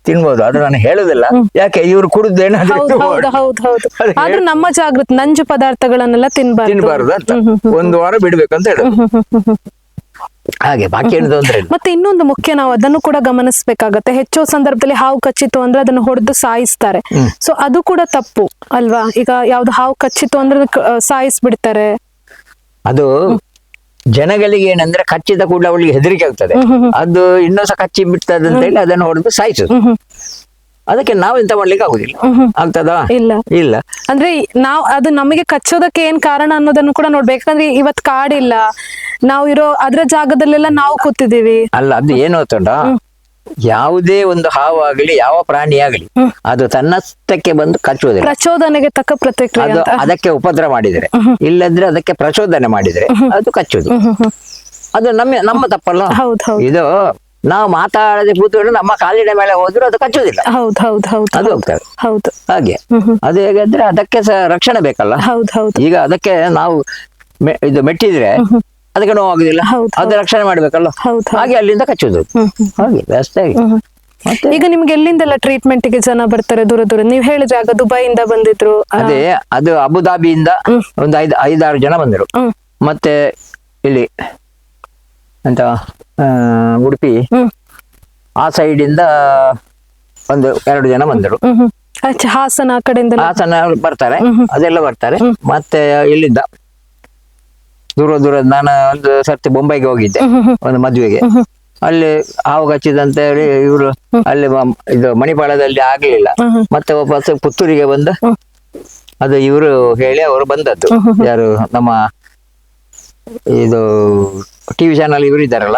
ತಿನ್ಬೋದು. ಅದು ನಾನು ಹೇಳುದಿಲ್ಲ. ಯಾಕೆ ಇವ್ರು ಕುಡಿದು ಏನಾದ್ರು ಹೌದು ಹೌದು ಹೌದು ಹೌದು. ನಮ್ಮ ಜಾಗೃತಿ ನಂಜು ಪದಾರ್ಥಗಳನ್ನೆಲ್ಲ ತಿನ್ಬಾರ್ದು. ತಿನ್ಬಾರ್ದು ಅಂತ. ಒಂದು ವಾರ ಬಿಡ್ಬೇಕಂತ ಹೇಳುದು. ಹಾಗೆ ಬಾಕಿ ಏನು ಅಂದ್ರೆ ಇಲ್ಲ *laughs* ಮತ್ತೆ ಇನ್ನೊಂದು ಮುಖ್ಯ ನಾವು ಅದನ್ನು ಕೂಡ ಗಮನಿಸಬೇಕಾಗತ್ತೆ. ಹೆಚ್ಚು ಸಂದರ್ಭದಲ್ಲಿ ಹಾವು ಕಚ್ಚಿತ್ತು ಅಂದ್ರೆ ಅದನ್ನು ಹೊಡೆದು ಸಾಯಿಸ್ತಾರೆ. ಸೊ ಅದು ಕೂಡ ತಪ್ಪು ಅಲ್ವಾ? ಈಗ ಯಾವ್ದು ಹಾವು ಕಚ್ಚಿತ್ತು ಅಂದ್ರೆ ಸಾಯಿಸ್ಬಿಡ್ತಾರೆ. ಅದು ಜನಗಳಿಗೆ ಏನಂದ್ರೆ ಕಚ್ಚಿದ ಕೂಡಲೇ ಅವಳಿಗೆ ಹೆದರಿಕೆ ಆಗ್ತದೆ. ಅದು ಇನ್ನೂ ಸಹ ಕಚ್ಚಿ ಬಿಡ್ತದೆ ಅಂತ ಹೇಳಿ ಅದನ್ನು ಹೊಡೆದು ಸಾಯಿಸುದು. ಅದಕ್ಕೆ ನಾವು ಎಂತ ಮಾಡ್ಲಿಕ್ಕೆ ಆಗುದಿಲ್ಲ. ಆಗ್ತದಾ? ಇಲ್ಲ. ಇಲ್ಲ. ಅಂದ್ರೆ ನಾವು ಅದು ನಮಗೆ ಕಚ್ಚೋದಕ್ಕೆ ಏನ್ ಕಾರಣ ಅನ್ನೋದನ್ನು ಕೂಡ ನೋಡ್ಬೇಕಂದ್ರೆ ಇವತ್ ಕಾಡಿಲ್ಲ. ನಾವು ಇರೋ ಅದ್ರ ಜಾಗದಲ್ಲೆಲ್ಲ ನಾವು ಕೂತಿದೀವಿ ಅಲ್ಲ ಅದು ಏನು ಗೊತ್ತುಂಟ ಯಾವುದೇ ಒಂದು ಹಾವು ಆಗಲಿ ಯಾವ ಪ್ರಾಣಿ ಆಗಲಿ ಅದು ತನ್ನಷ್ಟಕ್ಕೆ ಬಂದು ಕಚ್ಚುವುದಿಲ್ಲ ಪ್ರಚೋದನೆಗೆ ತಕ್ಕ ಪ್ರತಿಕ್ರಿಯೆ ಅದು ಅದಕ್ಕೆ ಉಪದ್ರ ಮಾಡಿದ್ರೆ. ಇಲ್ಲದ್ರೆ ಅದಕ್ಕೆ ಪ್ರಚೋದನೆ ಮಾಡಿದ್ರೆ ಅದು ಕಚ್ಚುದು. ಅದು ನಮ್ಮ ನಮ್ಮ ತಪ್ಪಲ್ಲ. ಹೌದ್ ಹೌದ್. ಇದು ನಾವು ಮಾತಾಡದೆ ಕೂತ್ಕೊಂಡು ನಮ್ಮ ಕಾಲಿನ ಮೇಲೆ ಹೋದ್ರು ಅದು ಕಚ್ಚುದಿಲ್ಲ. ಹೌದು ಹೌದು ಹೌದು. ಅದು ಹೋಗ್ತದೆ. ಹೌದು. ಹಾಗೆ. ಅದು ಹೇಗಾದ್ರೆ ಅದಕ್ಕೆ ರಕ್ಷಣೆ ಬೇಕಲ್ಲ. ಹೌದು ಹೌದು. ಈಗ ಅದಕ್ಕೆ ನಾವು ಇದು ಮೆಟ್ಟಿದ್ರೆ ಅದಕ್ಕೆ ನೋವು ಆಗುದಿಲ್ಲ. ಅದು ರಕ್ಷಣೆ ಮಾಡ್ಬೇಕಲ್ಲ ಹಾಗೆ ಅಲ್ಲಿಂದ ಕಚ್ಚುದು ಹಾಗೆ ಅಷ್ಟೇ ಈಗ ನಿಮ್ಗೆ ಎಲ್ಲಿಂದೆಲ್ಲ ಟ್ರೀಟ್ಮೆಂಟ್ಗೆ ಜನ ಬರ್ತಾರೆ ದೂರ ದೂರ? ನೀವು ಹೇಳಿದ್ರೆ ಆಗ ದುಬೈಯಿಂದ ಬಂದಿದ್ರು. ಅದೇ ಅದು ಅಬುದಾಬಿಯಿಂದ ಒಂದು ಐದು ಐದಾರು ಜನ ಬಂದರು. ಮತ್ತೆ ಇಲ್ಲಿ ಎಂತ ಉಡುಪಿ ಆ ಸೈಡ್ ಇಂದ ಒಂದು ಎರಡು ಜನ ಬಂದರು. ಹಾಸನ ಆ ಕಡೆಯಿಂದ ಹಾಸನ ಬರ್ತಾರೆ. ಅದೆಲ್ಲ ಬರ್ತಾರೆ. ಮತ್ತೆ ಇಲ್ಲಿಂದ ದೂರ ದೂರ ನಾನು ಒಂದು ಸರ್ತಿ ಬೊಂಬೈಗೆ ಹೋಗಿದ್ದೆ ಒಂದು ಮದುವೆಗೆ. ಅಲ್ಲಿ ಹಾವು ಕಚ್ಚಿದಂತ ಹೇಳಿ ಇವರು ಅಲ್ಲಿ ಮ- ಇದು ಮಣಿಪಾಳದಲ್ಲಿ ಆಗ್ಲಿಲ್ಲ. ಮತ್ತೆ ವಾಪಸ್ ಪುತ್ತೂರಿಗೆ ಬಂದ ಅದು ಇವರು ಹೇಳಿ ಅವರು ಬಂದದ್ದು. ಯಾರು ನಮ್ಮ ಇದು ಟಿವಿ ಚಾನಲ್ ಇವರು ಇದ್ದಾರಲ್ಲ?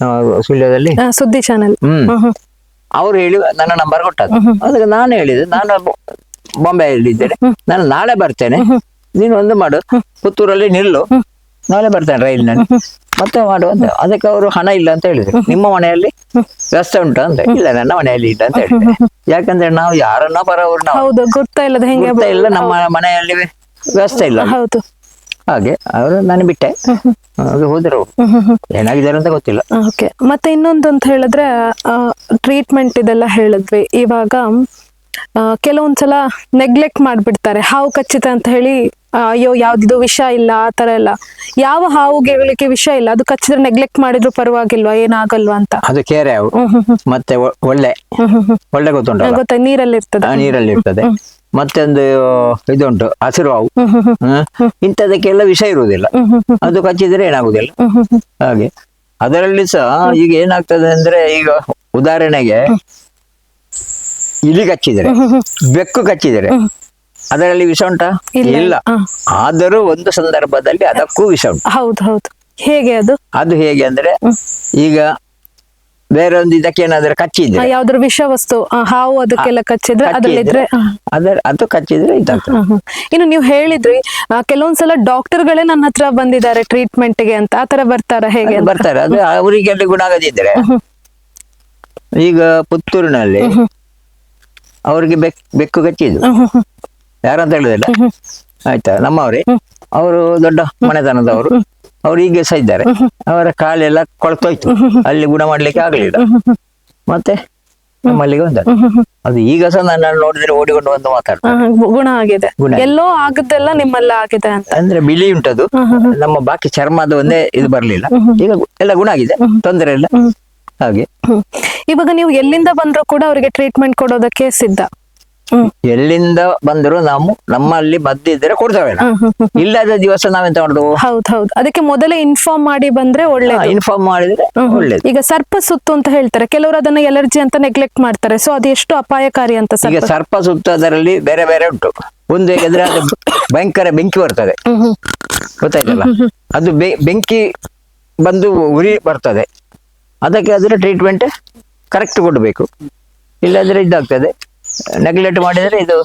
ನಮ್ಮ ಸುಳ್ಯದಲ್ಲಿ ಆ, ಸುದ್ದಿ ಚಾನೆಲ್ ಹ್ಮ್. ಅವ್ರು ಹೇಳಿ ನನ್ನ ನಂಬರ್ ಕೊಟ್ಟದ್ದು. ಅದಕ್ಕೆ ನಾನು ಹೇಳಿದೆ ನಾನು ಬೊ- ಹೇಳಿದ್ದೇನೆ ಇದ್ದೇನೆ ನಾನು ನಾಳೆ ಬರ್ತೇನೆ. ನೀನು ಒಂದು ಮಾಡು. ಪುತ್ತೂರಲ್ಲಿ ನಿಲ್ಲು. ನಾಳೆ ಬರ್ತೇನೆ ರೈಲಿನಲ್ಲಿ ಮತ್ತೆ ಮಾಡು ಅಂತ. ಅದಕ್ಕೆ ಅವರು ಹಣ ಇಲ್ಲ ಅಂತ ಹೇಳಿದ್ರು. ನಿಮ್ಮ ಮನೆಯಲ್ಲಿ ವ್ಯವಸ್ಥೆ ಉಂಟು ಅಂತ. ಇಲ್ಲ ನನ್ನ ಮನೆಯಲ್ಲಿ ಇಲ್ಲ ಅಂತ ಹೇಳಿದ್ರೆ. ಯಾಕಂದ್ರೆ ನಾವು ಯಾರನ್ನ ಬರೋರು ನಾವು. ಹೌದು ಗೊತ್ತಾ ಇಲ್ಲದ ಹೆಂಗೆ ಇಲ್ಲ ನಮ್ಮ ಮನೆಯಲ್ಲಿ ವ್ಯವಸ್ಥೆ ಇಲ್ಲ. ಹೌದು. ಹಾಗೆ ಅವರು ನಾನು ಬಿಟ್ಟೆ. ಹೋದ್ರು. ಏನಾಗಿದ್ದಾರೆ ಅಂತ ಗೊತ್ತಿಲ್ಲ. ಓಕೆ. ಮತ್ತೆ ಇನ್ನೊಂದು ಅಂತ ಹೇಳಿದ್ರೆ ಟ್ರೀಟ್ಮೆಂಟ್ ಇದೆಲ್ಲ ಹೇಳಿದ್ವಿ. ಇವಾಗ ಕೆಲವೊಂದ್ಸಲ ನೆಗ್ಲೆಕ್ಟ್ ಮಾಡ್ಬಿಡ್ತಾರೆ. ಹಾವು ಕಚ್ಚಿತ ಅಂತ ಹೇಳಿ ಅಯ್ಯೋ ಯಾವ್ದಿದು ವಿಷ ಇಲ್ಲ ಆ ತರ ಎಲ್ಲ. ಯಾವ ಹಾವುಗಳಿಗೆ ವಿಷ ಇಲ್ಲ. ಅದು ಕಚ್ಚಿದ್ರೆ ನೆಗ್ಲೆಕ್ಟ್ ಮಾಡಿದ್ರು ಪರವಾಗಿಲ್ವಾ? ಏನಾಗಲ್ವಾ ಅಂತ. ಅದು ಕೆರೆ ಹಾವು. ಮತ್ತೆ ಒಳ್ಳೆ. ಒಳ್ಳೆ ಗೊತ್ತುಂಟು ಗೊತ್ತಾ ನೀರಲ್ಲಿ ಇರ್ತದೆ. ಆ ನೀರಲ್ಲಿ ಇರ್ತದೆ. ಮತ್ತೊಂದು ಇದುಂಟು ಹಸಿರು ಹಾವು. ಇಂಥದಕ್ಕೆಲ್ಲ ವಿಷ ಇರುವುದಿಲ್ಲ. ಅದು ಕಚ್ಚಿದ್ರೆ ಏನಾಗುದಿಲ್ಲ ಹಾಗೆ. ಅದರಲ್ಲಿ ಸಹ ಈಗ ಏನಾಗ್ತದೆ ಅಂದ್ರೆ ಈಗ ಉದಾಹರಣೆಗೆ ಇಲಿ ಕಚ್ಚಿದರೆ ಬೆಕ್ಕು ಕಚ್ಚಿದರೆ ಅದರಲ್ಲಿ ವಿಷ ಉಂಟಾ? ಇಲ್ಲ. ಆದರೂ ಒಂದು ಸಂದರ್ಭದಲ್ಲಿ ಅದಕ್ಕೂ ವಿಷ ಉಂಟು. ಹೌದು ಹೌದು. ಹೇಗೆ ಅದು? ಅದು ಹೇಗೆ ಅಂದ್ರೆ ಈಗ ಬೇರೆ ಒಂದು ಇದಕ್ಕೇನಾದ್ರೆ ಏನಾದ್ರೂ ಕಚ್ಚಿದ್ರೆ. ಯಾವ್ದಾದ್ರು ವಿಷ ವಸ್ತು ಹಾವು ಅದಕ್ಕೆಲ್ಲ ಕಚ್ಚಿದ್ರೆ ಅದರಲ್ಲಿದ್ರೆ ಅದರ ಅದು ಕಚ್ಚಿದ್ರೆ ಇದಾಗ್ತದೆ. ಇನ್ನು ನೀವು ಹೇಳಿದ್ರಿ ಕೆಲವೊಂದ್ಸಲ ಡಾಕ್ಟರ್ಗಳೇ ನನ್ನ ಹತ್ರ ಬಂದಿದ್ದಾರೆ ಟ್ರೀಟ್ಮೆಂಟ್ಗೆ ಅಂತ ಆತರ ಬರ್ತಾರ ಹೇಗೆ ಬರ್ತಾರೆ. ಅದು ಅವರಿಗೆ ಗುಣ ಆಗದಿದ್ರೆ. ಈಗ ಪುತ್ತೂರಿನಲ್ಲಿ ಅವರಿಗೆ ಬೆಕ್ ಬೆಕ್ಕು ಕಚ್ಚಿದ್ದು ಹ್ಮ್. ಯಾರಂತ ಹೇಳುದಿಲ್ಲ ಆಯ್ತಾ ನಮ್ಮವರೇ ಅವರು ದೊಡ್ಡ ಮನೆತನದವರು ಅವ್ರು ಈಗ ಸಹ ಇದ್ದಾರೆ ಅವರ ಕಾಲೆಲ್ಲ ಕೊಳ್ತೋಯ್ತು ಅಲ್ಲಿ ಗುಣ ಮಾಡ್ಲಿಕ್ಕೆ ಆಗ್ಲಿಲ್ಲ ಮತ್ತೆ ನಮ್ಮಲ್ಲಿಗೆ ಬಂದ ಅದು ಈಗ ಸಹ ನನ್ನ ನೋಡಿದ್ರೆ ಓಡಿಕೊಂಡು ಬಂದು ಮಾತಾಡ್ತಾರೆ ಗುಣ ಆಗಿದೆ. ಎಲ್ಲೋ ಆಗದ್ದೆಲ್ಲ ನಿಮ್ಮಲ್ಲ ಆಗಿದೆ ಅಂತ ಅಂದ್ರೆ ಬಿಳಿ ಉಂಟದು ನಮ್ಮ ಬಾಕಿ ಚರ್ಮದ ಒಂದೇ ಇದು ಬರ್ಲಿಲ್ಲ ಈಗ ಎಲ್ಲ ಗುಣ ಆಗಿದೆ ತೊಂದರೆ ಇಲ್ಲ ಹಾಗೆ. ಇವಾಗ ನೀವು ಎಲ್ಲಿಂದ ಬಂದ್ರು ಕೂಡ ಅವರಿಗೆ ಟ್ರೀಟ್ಮೆಂಟ್ ಕೊಡೋದಕ್ಕೆ ಸಿದ್ಧ. ಎಲ್ಲಿಂದ ಬಂದ್ರು ನಾವು ನಮ್ಮಲ್ಲಿ ಮದ್ದಿದ್ರೆ ಕೊಡ್ತೇವೆ. ಇಲ್ಲದ ದಿವಸ ನಾವೆಂತ ಮಾಡುದು? ಹೌದ್ ಹೌದು. ಅದಕ್ಕೆ ಮೊದಲೇ ಇನ್ಫಾರ್ಮ್ ಮಾಡಿ ಬಂದ್ರೆ ಒಳ್ಳೆ ಇನ್ಫಾರ್ಮ್ ಮಾಡಿದ್ರೆ ಒಳ್ಳೇದು. ಈಗ ಸರ್ಪ ಸುತ್ತು ಅಂತ ಹೇಳ್ತಾರೆ. ಕೆಲವರು ಅದನ್ನ ಎಲರ್ಜಿ ಅಂತ ನೆಗ್ಲೆಕ್ಟ್ ಮಾಡ್ತಾರೆ. ಸೊ ಅದು ಎಷ್ಟು ಅಪಾಯಕಾರಿ ಅಂತ ಈಗ ಸರ್ಪ. ಸುತ್ತು ಅದರಲ್ಲಿ ಬೇರೆ ಬೇರೆ ಉಂಟು. ಒಂದು ಹೇಗಿದ್ರೆ ಅದು ಭಯಂಕರ ಬೆಂಕಿ ಬರ್ತದೆ. ಗೊತ್ತಾಯ್ತಲ್ಲ? ಅದು ಬೆಂಕಿ ಬಂದು ಉರಿ ಬರ್ತದೆ. ಅದಕ್ಕೆ ಅದರ ಟ್ರೀಟ್ಮೆಂಟ್ ಕರೆಕ್ಟ್ ಕೊಡಬೇಕು. ಇಲ್ಲದ್ರೆ ಇದಾಗ್ತದೆ. ನೆಗ್ಲೆಕ್ಟ್ ಮಾಡಿದರೆ ಇದು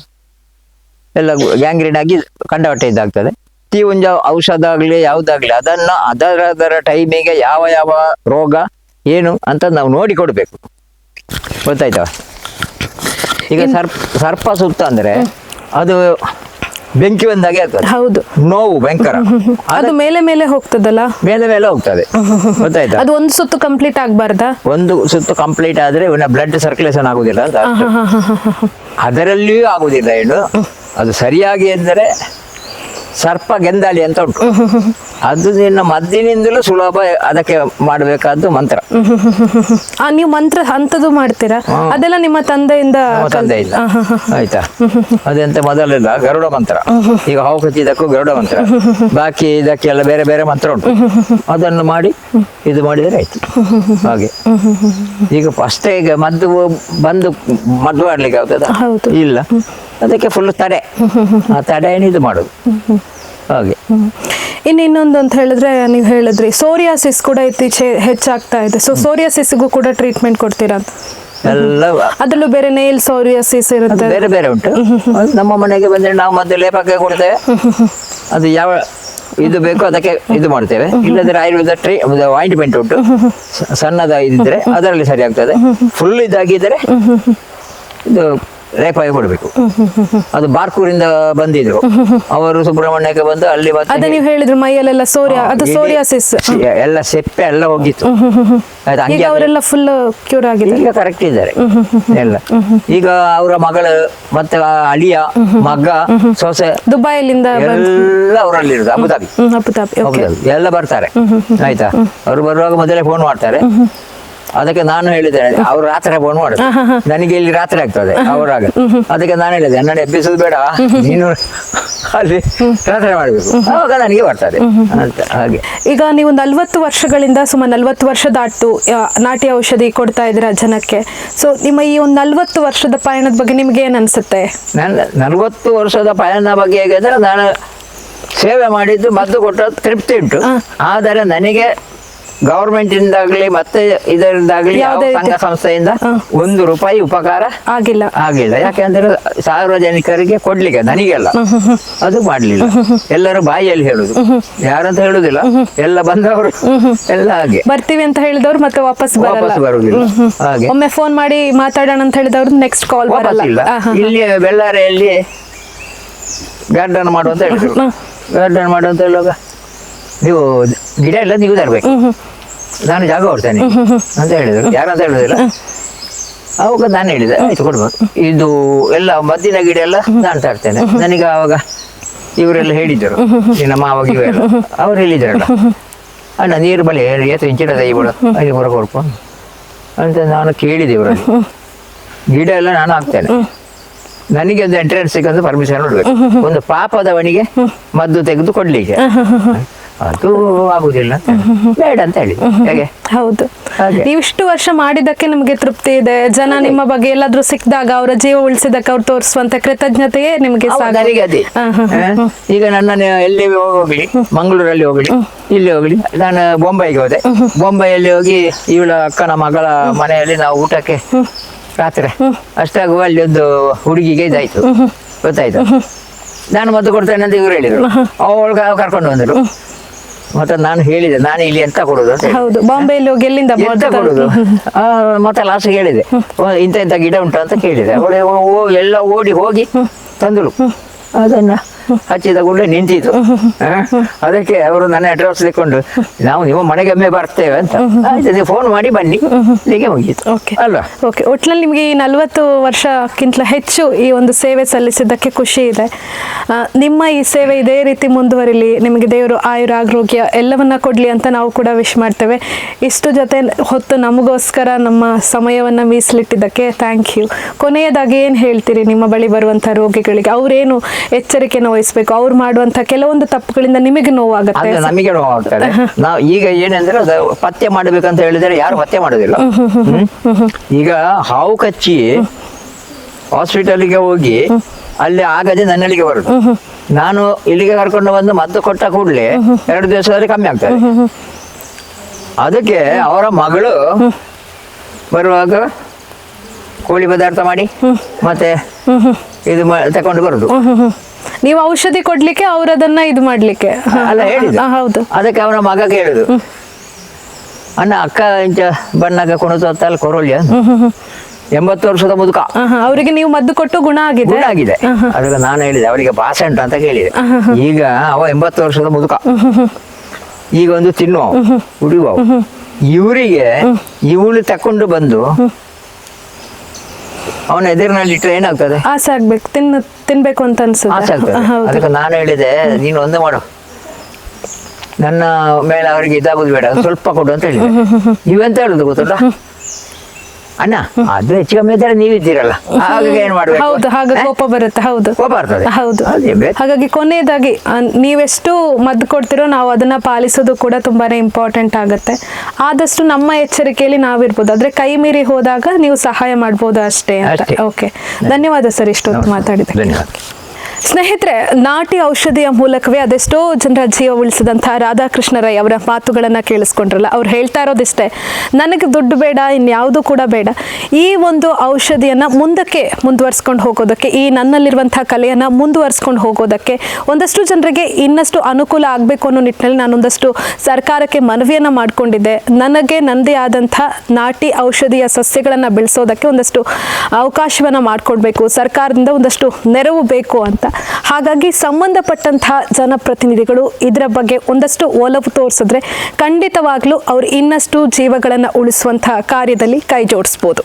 ಎಲ್ಲ ಗ್ಯಾಂಗ್ರೀನ್ ಆಗಿ ಕಂಡವಟ್ಟೆ ಇದಾಗ್ತದೆ. ಈ ಒಂದು ಔಷಧ ಆಗಲಿ ಯಾವುದಾಗಲಿ ಅದನ್ನು ಅದರ ಅದರ ಟೈಮಿಗೆ ಯಾವ ಯಾವ ರೋಗ ಏನು ಅಂತ ನಾವು ನೋಡಿ ಕೊಡಬೇಕು. ಗೊತ್ತಾಯ್ತಾ? ಈಗ ಸರ್ಪ ಸರ್ಪ ಸುತ್ತ ಅಂದರೆ ಅದು ಬೆಂಕಿ ಬಂದಾಗೆ ಆಗ್ತದೆ. ಹೌದು. ನೋವು ಭಯಂಕರ. *laughs* ಅದು ಮೇಲೆ ಮೇಲೆ ಹೋಗ್ತದಲ್ಲ? ಮೇಲೆ ಮೇಲೆ ಹೋಗ್ತದೆ. ಗೊತ್ತಾಯ್ತಾ? ಅದು ಒಂದು ಸುತ್ತು ಕಂಪ್ಲೀಟ್ ಆಗಬಾರ್ದ? ಒಂದು ಸುತ್ತು ಕಂಪ್ಲೀಟ್ ಆದ್ರೆ ಇವನ ಬ್ಲಡ್ ಸರ್ಕ್ಯುಲೇಷನ್ ಆಗುದಿಲ್ಲ. ಅಂತ. *laughs* ಅದರಲ್ಲಿಯೂ ಆಗುದಿಲ್ಲ ಏನು. ಅದು ಸರಿಯಾಗಿ ಎಂದರೆ ಸರ್ಪ ಗೆಂದಾಳಿ ಅಂತ ಉಂಟು. ಅದು ನಿನ್ನ ಮದ್ದಿನಿಂದಲೂ ಸುಲಭ ಅದಕ್ಕೆ ಮಾಡಬೇಕಾದ್ದು ಮಂತ್ರ. ಆ ನೀವು ಮಂತ್ರ ಅಂತದ್ದು ಮಾಡ್ತೀರಾ? ಅದೆಲ್ಲ ನಿಮ್ಮ ತಂದೆಯಿಂದ ನಮ್ಮ ಕಲ್- ತಂದೆಯಿಂದ. ಆಯ್ತಾ? ಅದೆಂತ ಮೊದಲಿಲ್ಲ ಗರುಡ ಮಂತ್ರ. ಈಗ ಹಾವು ಕಚ್ಚಿದಕ್ಕೂ ಗರುಡ ಮಂತ್ರ. ಬಾಕಿ ಇದಕ್ಕೆಲ್ಲ ಬೇರೆ ಬೇರೆ ಮಂತ್ರ ಉಂಟು. ಅದನ್ನು ಮಾಡಿ ಇದು ಮಾಡಿದರೆ ಆಯ್ತು. ಹಾಗೆ. ಈಗ ಫಸ್ಟ್ ಈಗ ಮದ್ದು ಬಂದು ಮದ್ದು ಮಾಡ್ಲಿಕ್ಕೆ ಆಗ್ತದ? ಹೌದು. ಇಲ್ಲ. ಅದಕ್ಕೆ ಫುಲ್ ತಡೆ. ಆ ತಡೆ ಇದು ಮಾಡೋದು? ಹಾಗೆ. ಇನ್ನು ಇನ್ನೊಂದು ಅಂತ ಹೇಳಿದ್ರೆ ನೀವು ಹೇಳಿದ್ರಿ ಸೋರಿಯಾಸಿಸ್ ಕೂಡ ಇತ್ತೀಚೆ ಹೆಚ್ಚಾಗ್ತಾ ಇದೆ. ಸೊ ಸೋರಿಯಾಸಿಸ್ಗೂ ಕೂಡ ಟ್ರೀಟ್ಮೆಂಟ್ ಕೊಡ್ತೀರಾ ಅಂತ? ಎಲ್ಲ ಅದರಲ್ಲೂ ಬೇರೆ ನೇಲ್ ಸೋರಿಯಾಸಿಸ್ ಇರುತ್ತೆ. ಬೇರೆ ಬೇರೆ ಉಂಟು. ನಮ್ಮ ಮನೆಗೆ ಬಂದರೆ ನಾವು ಮತ್ತೆ ಲೇಪಕ್ಕೆ ಕೊಡ್ತೇವೆ. ಅದು ಯಾವ ಇದು ಬೇಕು ಅದಕ್ಕೆ ಇದು ಮಾಡ್ತೇವೆ. ಇಲ್ಲದ್ರೆ ಆಯುರ್ವೇದ ಟ್ರೀ ಆಯಿಂಟ್ಮೆಂಟ್ ಉಂಟು. ಸಣ್ಣದ ಇದ್ರೆ ಅದರಲ್ಲಿ ಸರಿ ಆಗ್ತದೆ ಫುಲ್ ಇದಾಗಿದ್ದರೆ ಇದು ಲೇಪಾಗಿ ಕೊಡಬೇಕು. ಅದು ಬಾರ್ಕೂರಿಂದ ಬಂದಿದ್ರು. ಅವರು ಸುಬ್ರಹ್ಮಣ್ಯಕ್ಕೆ ಬಂದು ಅಲ್ಲಿ ಅದೇ ನೀವು ಹೇಳಿದ್ರು ಮೈಯಲ್ಲೆಲ್ಲ ಸೋರಿಯಾ ಅದು ಸೋರಿಯಾಸಿಸ್. ಎಲ್ಲ ಸೆಪ್ಪೆ ಎಲ್ಲ ಹೋಗಿತ್ತು. ಈಗ ಅವರೆಲ್ಲ ಫುಲ್ ಕ್ಯೂರ್ ಆಗಿದೆ ಈಗ ಕರೆಕ್ಟ್ ಇದ್ದಾರೆ. ಎಲ್ಲ. ಈಗ ಅವರ ಮಗಳು ಮತ್ತೆ ಅಳಿಯ ಮಗ ಸೊಸೆ ದುಬೈಲಿಂದ ಎಲ್ಲ ಅವರಲ್ಲಿ ಇರೋದು ಅಬುದಾಬಿ. ಅಬುದಾಬಿ. ಎಲ್ಲ ಬರ್ತಾರೆ. ಆಯ್ತಾ? ಅವರು ಬರುವಾಗ ಮೊದಲೇ ಫೋನ್ ಮಾಡ್ತಾರೆ. ಅದಕ್ಕೆ ನಾನು ಹೇಳಿದೆ ಅವ್ರು ರಾತ್ರಿ ಫೋನ್ ಮಾಡುದು. ನನಗೆ ಇಲ್ಲಿ ರಾತ್ರಿ ಆಗ್ತದೆ ಅವರಾಗ. ಅದಕ್ಕೆ ನಾನು ಹೇಳಿದೆ ನನ್ನ ಎಬ್ಬಿಸೋದು ಬೇಡ ನೀನು ಅಲ್ಲಿ ರಾತ್ರಿ ಮಾಡಬೇಕು. ಅವಾಗ ನನಗೆ ಬರ್ತದೆ. ಅಂತ ಹಾಗೆ. ಈಗ ನೀವು ನಲ್ವತ್ತು ವರ್ಷಗಳಿಂದ ಸುಮಾರು ನಲ್ವತ್ತು ವರ್ಷ ದಾಟು ನಾಟಿ ಔಷಧಿ ಕೊಡ್ತಾ ಇದ್ದೀರಾ ಜನಕ್ಕೆ. ಸೊ ನಿಮ್ಮ ಈ ಒಂದು ನಲ್ವತ್ತು ವರ್ಷದ ಪಯಣದ ಬಗ್ಗೆ ನಿಮ್ಗೆ ಏನ್ ಅನ್ಸುತ್ತೆ? ನನ್ನ ನಲವತ್ತು ವರ್ಷದ ಪಯಣ ಬಗ್ಗೆ ಹೇಗೆಂದ್ರೆ ನಾನು ಸೇವೆ ಮಾಡಿದ್ದು ಮದ್ದು ಕೊಟ್ಟ ತೃಪ್ತಿ ಉಂಟು. ಆದರೆ ನನಗೆ ಗವರ್ಮೆಂಟ್ ಇಂದಾಗ್ಲಿ ಮತ್ತೆ ಇದರಿಂದಾಗ್ಲಿ ಯಾವ ಸಂಘ ಸಂಸ್ಥೆಯಿಂದ ಒಂದು ರೂಪಾಯಿ ಉಪಕಾರ ಆಗಿಲ್ಲ. ಆಗಿಲ್ಲ. ಯಾಕೆಂದ್ರೆ ಸಾರ್ವಜನಿಕರಿಗೆ ಕೊಡ್ಲಿಕ್ಕೆ ನನಗೆಲ್ಲ. ಅದು ಮಾಡ್ಲಿಲ್ಲ. ಎಲ್ಲರೂ ಬಾಯಿಯಲ್ಲಿ ಹೇಳುದು. ಯಾರಂತ ಹೇಳುದಿಲ್ಲ. ಎಲ್ಲ ಬಂದವರು. ಎಲ್ಲ ಹಾಗೆ. ಬರ್ತೀವಿ ಅಂತ ಹೇಳಿದವ್ರು ಮತ್ತೆ ವಾಪಸ್ ವಾಪಸ್ ಬರುವುದಿಲ್ಲ. ಹಾಗೆ. ಒಮ್ಮೆ ಫೋನ್ ಮಾಡಿ ಮಾತಾಡೋಣ ಅಂತ ಹೇಳಿದವ್ರು ನೆಕ್ಸ್ಟ್ ಕಾಲ್ ಬರಲ್ಲ. ಇಲ್ಲಿ. ಬೆಳ್ಳಾರೆಯಲ್ಲಿ ಗಾರ್ಡನ್ ಮಾಡುವಂತ ಹೇಳಿದ್ರು. ಗಾರ್ಡನ್ ಮಾಡುವಂತ ಹೇಳುವಾಗ ನೀವು ಗಿಡ ಎಲ್ಲ ನೀವು ತರಬೇಕು ನಾನು ಜಾಗ ಕೊಡ್ತೇನೆ ಅಂತ ಹೇಳಿದ್ರು ಅಂತ ಹೇಳುದಿಲ್ಲ ಅವಾಗ ನಾನು ಹೇಳಿದೆ ಆಯ್ತು ಕೊಡ್ಬೋದು ಇದು ಎಲ್ಲ ಮದ್ದಿನ ಗಿಡ ಎಲ್ಲ ನಾನು ತರ್ತೇನೆ ನನಗೆ ಅವಾಗ ಇವರೆಲ್ಲ ಹೇಳಿದ್ದರು ನಿನ್ನ ಮಾವಾಗ ಇವೆಲ್ಲ ಅವ್ರು ಹೇಳಿದ್ರಲ್ಲ ಅಣ್ಣ ನೀರು ಬಳಿ ಎತ್ತ ಇಂಚಿನ ದೈ ಬಿಡು ಐದು ಮೂರ ಕೊಡ್ಪ ಅಂತ ನಾನು ಕೇಳಿದೆ ಇವರು ಗಿಡ ಎಲ್ಲ ನಾನು ಹಾಕ್ತೇನೆ ನನಗೆ ಒಂದು ಎಂಟ್ರೆನ್ಸ್ ಸಿಕ್ಕಂತ ಪರ್ಮಿಷನ್ ನೋಡ್ಬೇಕು ಒಂದು ಪಾಪದವನಿಗೆ ಮದ್ದು ತೆಗೆದು ಕೊಡ್ಲಿಕ್ಕೆ ಅದು ಆಗುದಿಲ್ಲ ಅಂತ ಹೇಳಿ. ಬೇಡ ಅಂತ ಹೇಳಿ. ಹೇಗೆ? ಹೌದು. ಹಾಗೆ. ನೀವಿಷ್ಟು ವರ್ಷ ಮಾಡಿದ್ದಕ್ಕೆ ನಿಮಗೆ ತೃಪ್ತಿ ಇದೆ. ಜನ ನಿಮ್ಮ ಬಗ್ಗೆ ಎಲ್ಲಾದ್ರೂ ಸಿಕ್ಕಿದಾಗ ಅವರ ಜೀವ ಉಳಿಸಿದಕ್ಕೆ ಅವ್ರು ತೋರಿಸುವಂತ ಕೃತಜ್ಞತೆಯೇ ನಿಮಗೆ ಹೌದು, ಸಾಕು. ನನಗೆ ಅದೇ ಹ, ಹ, ಹ. ಹ? ಈಗ ನನ್ನ ಎಲ್ಲಿ ಹೋಗ್ಲಿ ಮಂಗಳೂರಲ್ಲಿ ಹೋಗ್ಲಿ ಇಲ್ಲಿ ಹೋಗ್ಲಿ ನಾನು ಬೊಂಬೈಗೆ ಹೋದೆ. ಬೊಂಬೈಯಲ್ಲಿ ಹೋಗಿ ಇವಳ ಅಕ್ಕನ ಮಗಳ ಮನೆಯಲ್ಲಿ ನಾವು ಊಟಕ್ಕೆ ರಾತ್ರಿ. ಅಷ್ಟಾಗುವ ಅಲ್ಲಿ ಒಂದು ಹುಡುಗಿಗೆ ಇದಾಯ್ತು. ಗೊತ್ತಾಯ್ತು? ನಾನು ಮದ್ದು ಕೊಡ್ತೇನೆ ಅಂತ ಇವ್ರು ಹೇಳಿದ್ರು. ಅವಳು ಕರ್ಕೊಂಡು ಬಂದರು. ಮತ್ತೆ ನಾನು ಹೇಳಿದೆ ನಾನು ಇಲ್ಲಿ ಎಂತ ಕೊಡುದು ಅಂತ. ಹೌದು ಬಾಂಬೆಯಲ್ಲಿ ಹೋಗಿ ಎಲ್ಲಿಂದ ಎಂತ ಕೊಡುದು? ಆ, ಮತ್ತೆ ಲಾಸ್ಟ್ ಹೇಳಿದೆ. ಓ, ಇಂಥ ಇಂಥ ಗಿಡ ಉಂಟು ಅಂತ ಕೇಳಿದೆ. ಅವಳು ಎಲ್ಲ ಓಡಿ ಹೋಗಿ ತಂದಳು. ಅದನ್ನ ಹಚ್ಚಿದ ಕೂಡಲೇ ನಿಂತಿತು ಅದಕ್ಕೆ ಅವರು ನನ್ನ ಅಡ್ರೆಸ್ ತಗೊಂಡು ನಾವು ನಿಮ್ಮ ಮನೆಗೊಮ್ಮೆ ಬರ್ತೇವೆ ಅಂತ. ಆಯ್ತು ನೀವು ಫೋನ್ ಮಾಡಿ ಬನ್ನಿ. ಹೀಗೆ ಮುಗಿಯಿತು ಓಕೆ ಅಲ್ವಾ? ಓಕೆ ಒಟ್ನಲ್ಲಿ ನಿಮಗೆ ಈ ನಲವತ್ತು ವರ್ಷಕ್ಕಿಂತ ಹೆಚ್ಚು ಈ ಒಂದು ಸೇವೆ ಸಲ್ಲಿಸಿದ್ದಕ್ಕೆ ಖುಷಿ ಇದೆ. ನಿಮ್ಮ ಈ ಸೇವೆ ಇದೇ ರೀತಿ ಮುಂದುವರಿಲಿ ನಿಮಗೆ ದೇವರು ಆಯುರ ಆರೋಗ್ಯ ಎಲ್ಲವನ್ನ ಕೊಡಲಿ ಅಂತ ನಾವು ಕೂಡ ವಿಶ್ ಮಾಡ್ತೇವೆ. ಇಷ್ಟು ಜೊತೆ ಹೊತ್ತು ನಮಗೋಸ್ಕರ ನಮ್ಮ ಸಮಯವನ್ನು ಮೀಸಲಿಟ್ಟಿದ್ದಕ್ಕೆ ಥ್ಯಾಂಕ್ ಯು ಕೊನೆಯದಾಗಿ ಏನು ಹೇಳ್ತೀರಿ ನಿಮ್ಮ ಬಳಿ ಬರುವಂಥ ರೋಗಿಗಳಿಗೆ? ಅವರೇನು ಎಚ್ಚರಿಕೆನ ವಹಿಸ್ಬೇಕು ಅವ್ರು ಮಾಡುವಂತ ಕೆಲವೊಂದು ತಪ್ಪುಗಳಿಂದ ನಿಮಗೆ ನೋವಾಗುತ್ತೆ. ಅದು ನಮಗೆ ನೋವಾಗ್ತದೆ. ನಾವು ಈಗ ಏನಂದ್ರೆ ಅದು ಪತ್ತೆ ಮಾಡಬೇಕಂತ ಹೇಳಿದ್ರೆ ಯಾರು ಪತ್ತೆ ಮಾಡೋದಿಲ್ಲ. ಹ್ಮ್? ಈಗ ಹಾವು ಕಚ್ಚಿ ಹಾಸ್ಪಿಟಲ್ಗೆ ಹೋಗಿ ಅಲ್ಲಿ ಆಗದೆ ನನ್ನಲ್ಲಿಗೆ ಬರುದು? ನಾನು ಇಲ್ಲಿಗೆ ಕರ್ಕೊಂಡು ಬಂದು ಮದ್ದು ಕೊಟ್ಟ ಕೂಡಲೇ ಎರಡು ದಿವಸದಲ್ಲಿ ಕಮ್ಮಿ ಆಗ್ತದೆ. ಅದಕ್ಕೆ ಅವರ ಮಗಳು ಬರುವಾಗ ಕೋಳಿ ಪದಾರ್ಥ ಮಾಡಿ ಮತ್ತೆ ಇದು ತಗೊಂಡು ತಕೊಂಡು ಬರುದು. ನೀವು ಔಷಧಿ ಕೊಡ್ಲಿಕ್ಕೆ ಅವರದನ್ನ ಇದು ಮಾಡ್ಲಿಕ್ಕೆ. ಅಲ್ಲ ಹೌದು. ಅದಕ್ಕೆ ಅವನ ಮಗ ಕೇಳುದು ಅಣ್ಣ ಅಕ್ಕ ಇಂಚ ಬಣ್ಣಗ ಕುಣಿತ ಅಲ್ಲಿ ಕೊರೋಳಿಯ. ಎಂಬತ್ತು ವರ್ಷದ ಮುದುಕ. ಅವರಿಗೆ ನೀವು ಮದ್ದು ಕೊಟ್ಟು ಗುಣ ಆಗಿದೆ. ಗುಣ ಆಗಿದೆ. ಅದಕ್ಕೆ ನಾನು ಹೇಳಿದೆ ಅವರಿಗೆ ಪಾಸೆಂಟ್ ಅಂತ ಕೇಳಿದೆ. ಈಗ ಅವ ಎಂಬತ್ತು ವರ್ಷದ ಮುದುಕ. ಈಗ ಒಂದು ತಿನ್ನುವ ಹುಡುಗ ಇವರಿಗೆ ಇವಳು ತಕೊಂಡು ಬಂದು ಅವನ ಎದುರಿನಲ್ಲಿ ಇಟ್ಟರೆ ಏನಾಗ್ತದೆ ಆಸೆ ಆಗ್ಬೇಕು ತಿನ್ನ ತಿನ್ಬೇಕು ಅಂತ ಆಸೆ ಅನ್ಸುತ್ತೆ ಆಗ್ತದೆ ಹೌದು. ಅದಕ್ಕೆ ನಾನು ಹೇಳಿದೆ ನೀನು ಒಂದು ಮಾಡು. ನನ್ನ ಮೇಲೆ ಅವರಿಗೆ ಇದಾಗುದು ಬೇಡ ಸ್ವಲ್ಪ ಕೊಡು ಅಂತ ಹೇಳಿದೆ. *laughs* ನೀವೆಂತ ಹೇಳುದು ಗೊತ್ತಲ್ಲ ಅಣ್ಣ ಅದು ಹೆಚ್ಚು ಕಮ್ಮಿ ಇದ್ದರೆ ನೀವಿದ್ದೀರಲ್ಲ ಹಾಗಾಗಿ ಏನ್ ಮಾಡ್ಬೇಕು? ಹೌದು ಹಾಗೆ ಕೋಪ ಬರುತ್ತೆ ಹೌದು. ಕೋಪ ಬರ್ತದೆ. ಹೌದು. ಅದೇ. ಹಾಗಾಗಿ ಕೊನೆಯದಾಗಿ ನೀವೆಷ್ಟು ಮದ್ದು ಕೊಡ್ತಿರೋ ನಾವು ಅದನ್ನ ಪಾಲಿಸೋದು ಕೂಡ ತುಂಬಾನೇ ಇಂಪಾರ್ಟೆಂಟ್ ಆಗುತ್ತೆ. ಆದಷ್ಟು ನಮ್ಮ ಎಚ್ಚರಿಕೆಯಲ್ಲಿ ನಾವಿರ್ಬೋದು. ಆದ್ರೆ ಕೈ ಮೀರಿ ಹೋದಾಗ ನೀವು ಸಹಾಯ ಮಾಡ್ಬೋದು ಅಷ್ಟೇ ಅಂತ. ಅಷ್ಟೇ. ಓಕೆ ಧನ್ಯವಾದ ಸರ್ ಇಷ್ಟೊತ್ತು ಮಾತಾಡಿದ್ದಕ್ಕೆ. ಧನ್ಯವಾದ. ಸ್ನೇಹಿತರೆ, ನಾಟಿ ಔಷಧಿಯ ಮೂಲಕವೇ ಅದೆಷ್ಟೋ ಜನರ ಜೀವ ಉಳಿಸಿದಂತಹ ರಾಧಾಕೃಷ್ಣ ರೈ ಅವರ ಮಾತುಗಳನ್ನ ಕೇಳಿಸ್ಕೊಂಡ್ರಲ್ಲ, ಅವ್ರು ಹೇಳ್ತಾ ಇರೋದಿಷ್ಟೇ, ನನಗೆ ದುಡ್ಡು ಬೇಡ, ಇನ್ಯಾವುದು ಕೂಡ ಬೇಡ. ಈ ಒಂದು ಔಷಧಿಯನ್ನ ಮುಂದಕ್ಕೆ ಮುಂದುವರ್ಸ್ಕೊಂಡು ಹೋಗೋದಕ್ಕೆ, ಈ ನನ್ನಲ್ಲಿರುವಂತಹ ಕಲೆಯನ್ನ ಮುಂದುವರ್ಸ್ಕೊಂಡು ಹೋಗೋದಕ್ಕೆ ಒಂದಷ್ಟು ಜನರಿಗೆ ಇನ್ನಷ್ಟು ಅನುಕೂಲ ಆಗಬೇಕು ಅನ್ನೋ ನಿಟ್ಟಿನಲ್ಲಿ ನಾನೊಂದಷ್ಟು ಸರ್ಕಾರಕ್ಕೆ ಮನವಿಯನ್ನ ಮಾಡಿಕೊಂಡಿದ್ದೆ. ನನಗೆ ನನ್ನದೇ ಆದಂಥ ನಾಟಿ ಔಷಧಿಯ ಸಸ್ಯಗಳನ್ನು ಬೆಳೆಸೋದಕ್ಕೆ ಒಂದಷ್ಟು ಅವಕಾಶವನ್ನು ಮಾಡಿಕೊಡ್ಬೇಕು, ಸರ್ಕಾರದಿಂದ ಒಂದಷ್ಟು ನೆರವು ಬೇಕು ಅಂತ. ಹಾಗಾಗಿ ಸಂಬಂಧಪಟ್ಟಂತಹ ಜನಪ್ರತಿನಿಧಿಗಳು ಇದರ ಬಗ್ಗೆ ಒಂದಷ್ಟು ಒಲವು ತೋರಿಸಿದ್ರೆ ಖಂಡಿತವಾಗ್ಲೂ ಅವರು ಇನ್ನಷ್ಟು ಜೀವಗಳನ್ನು ಉಳಿಸುವಂತಹ ಕಾರ್ಯದಲ್ಲಿ ಕೈ ಜೋಡಿಸ್ಬೋದು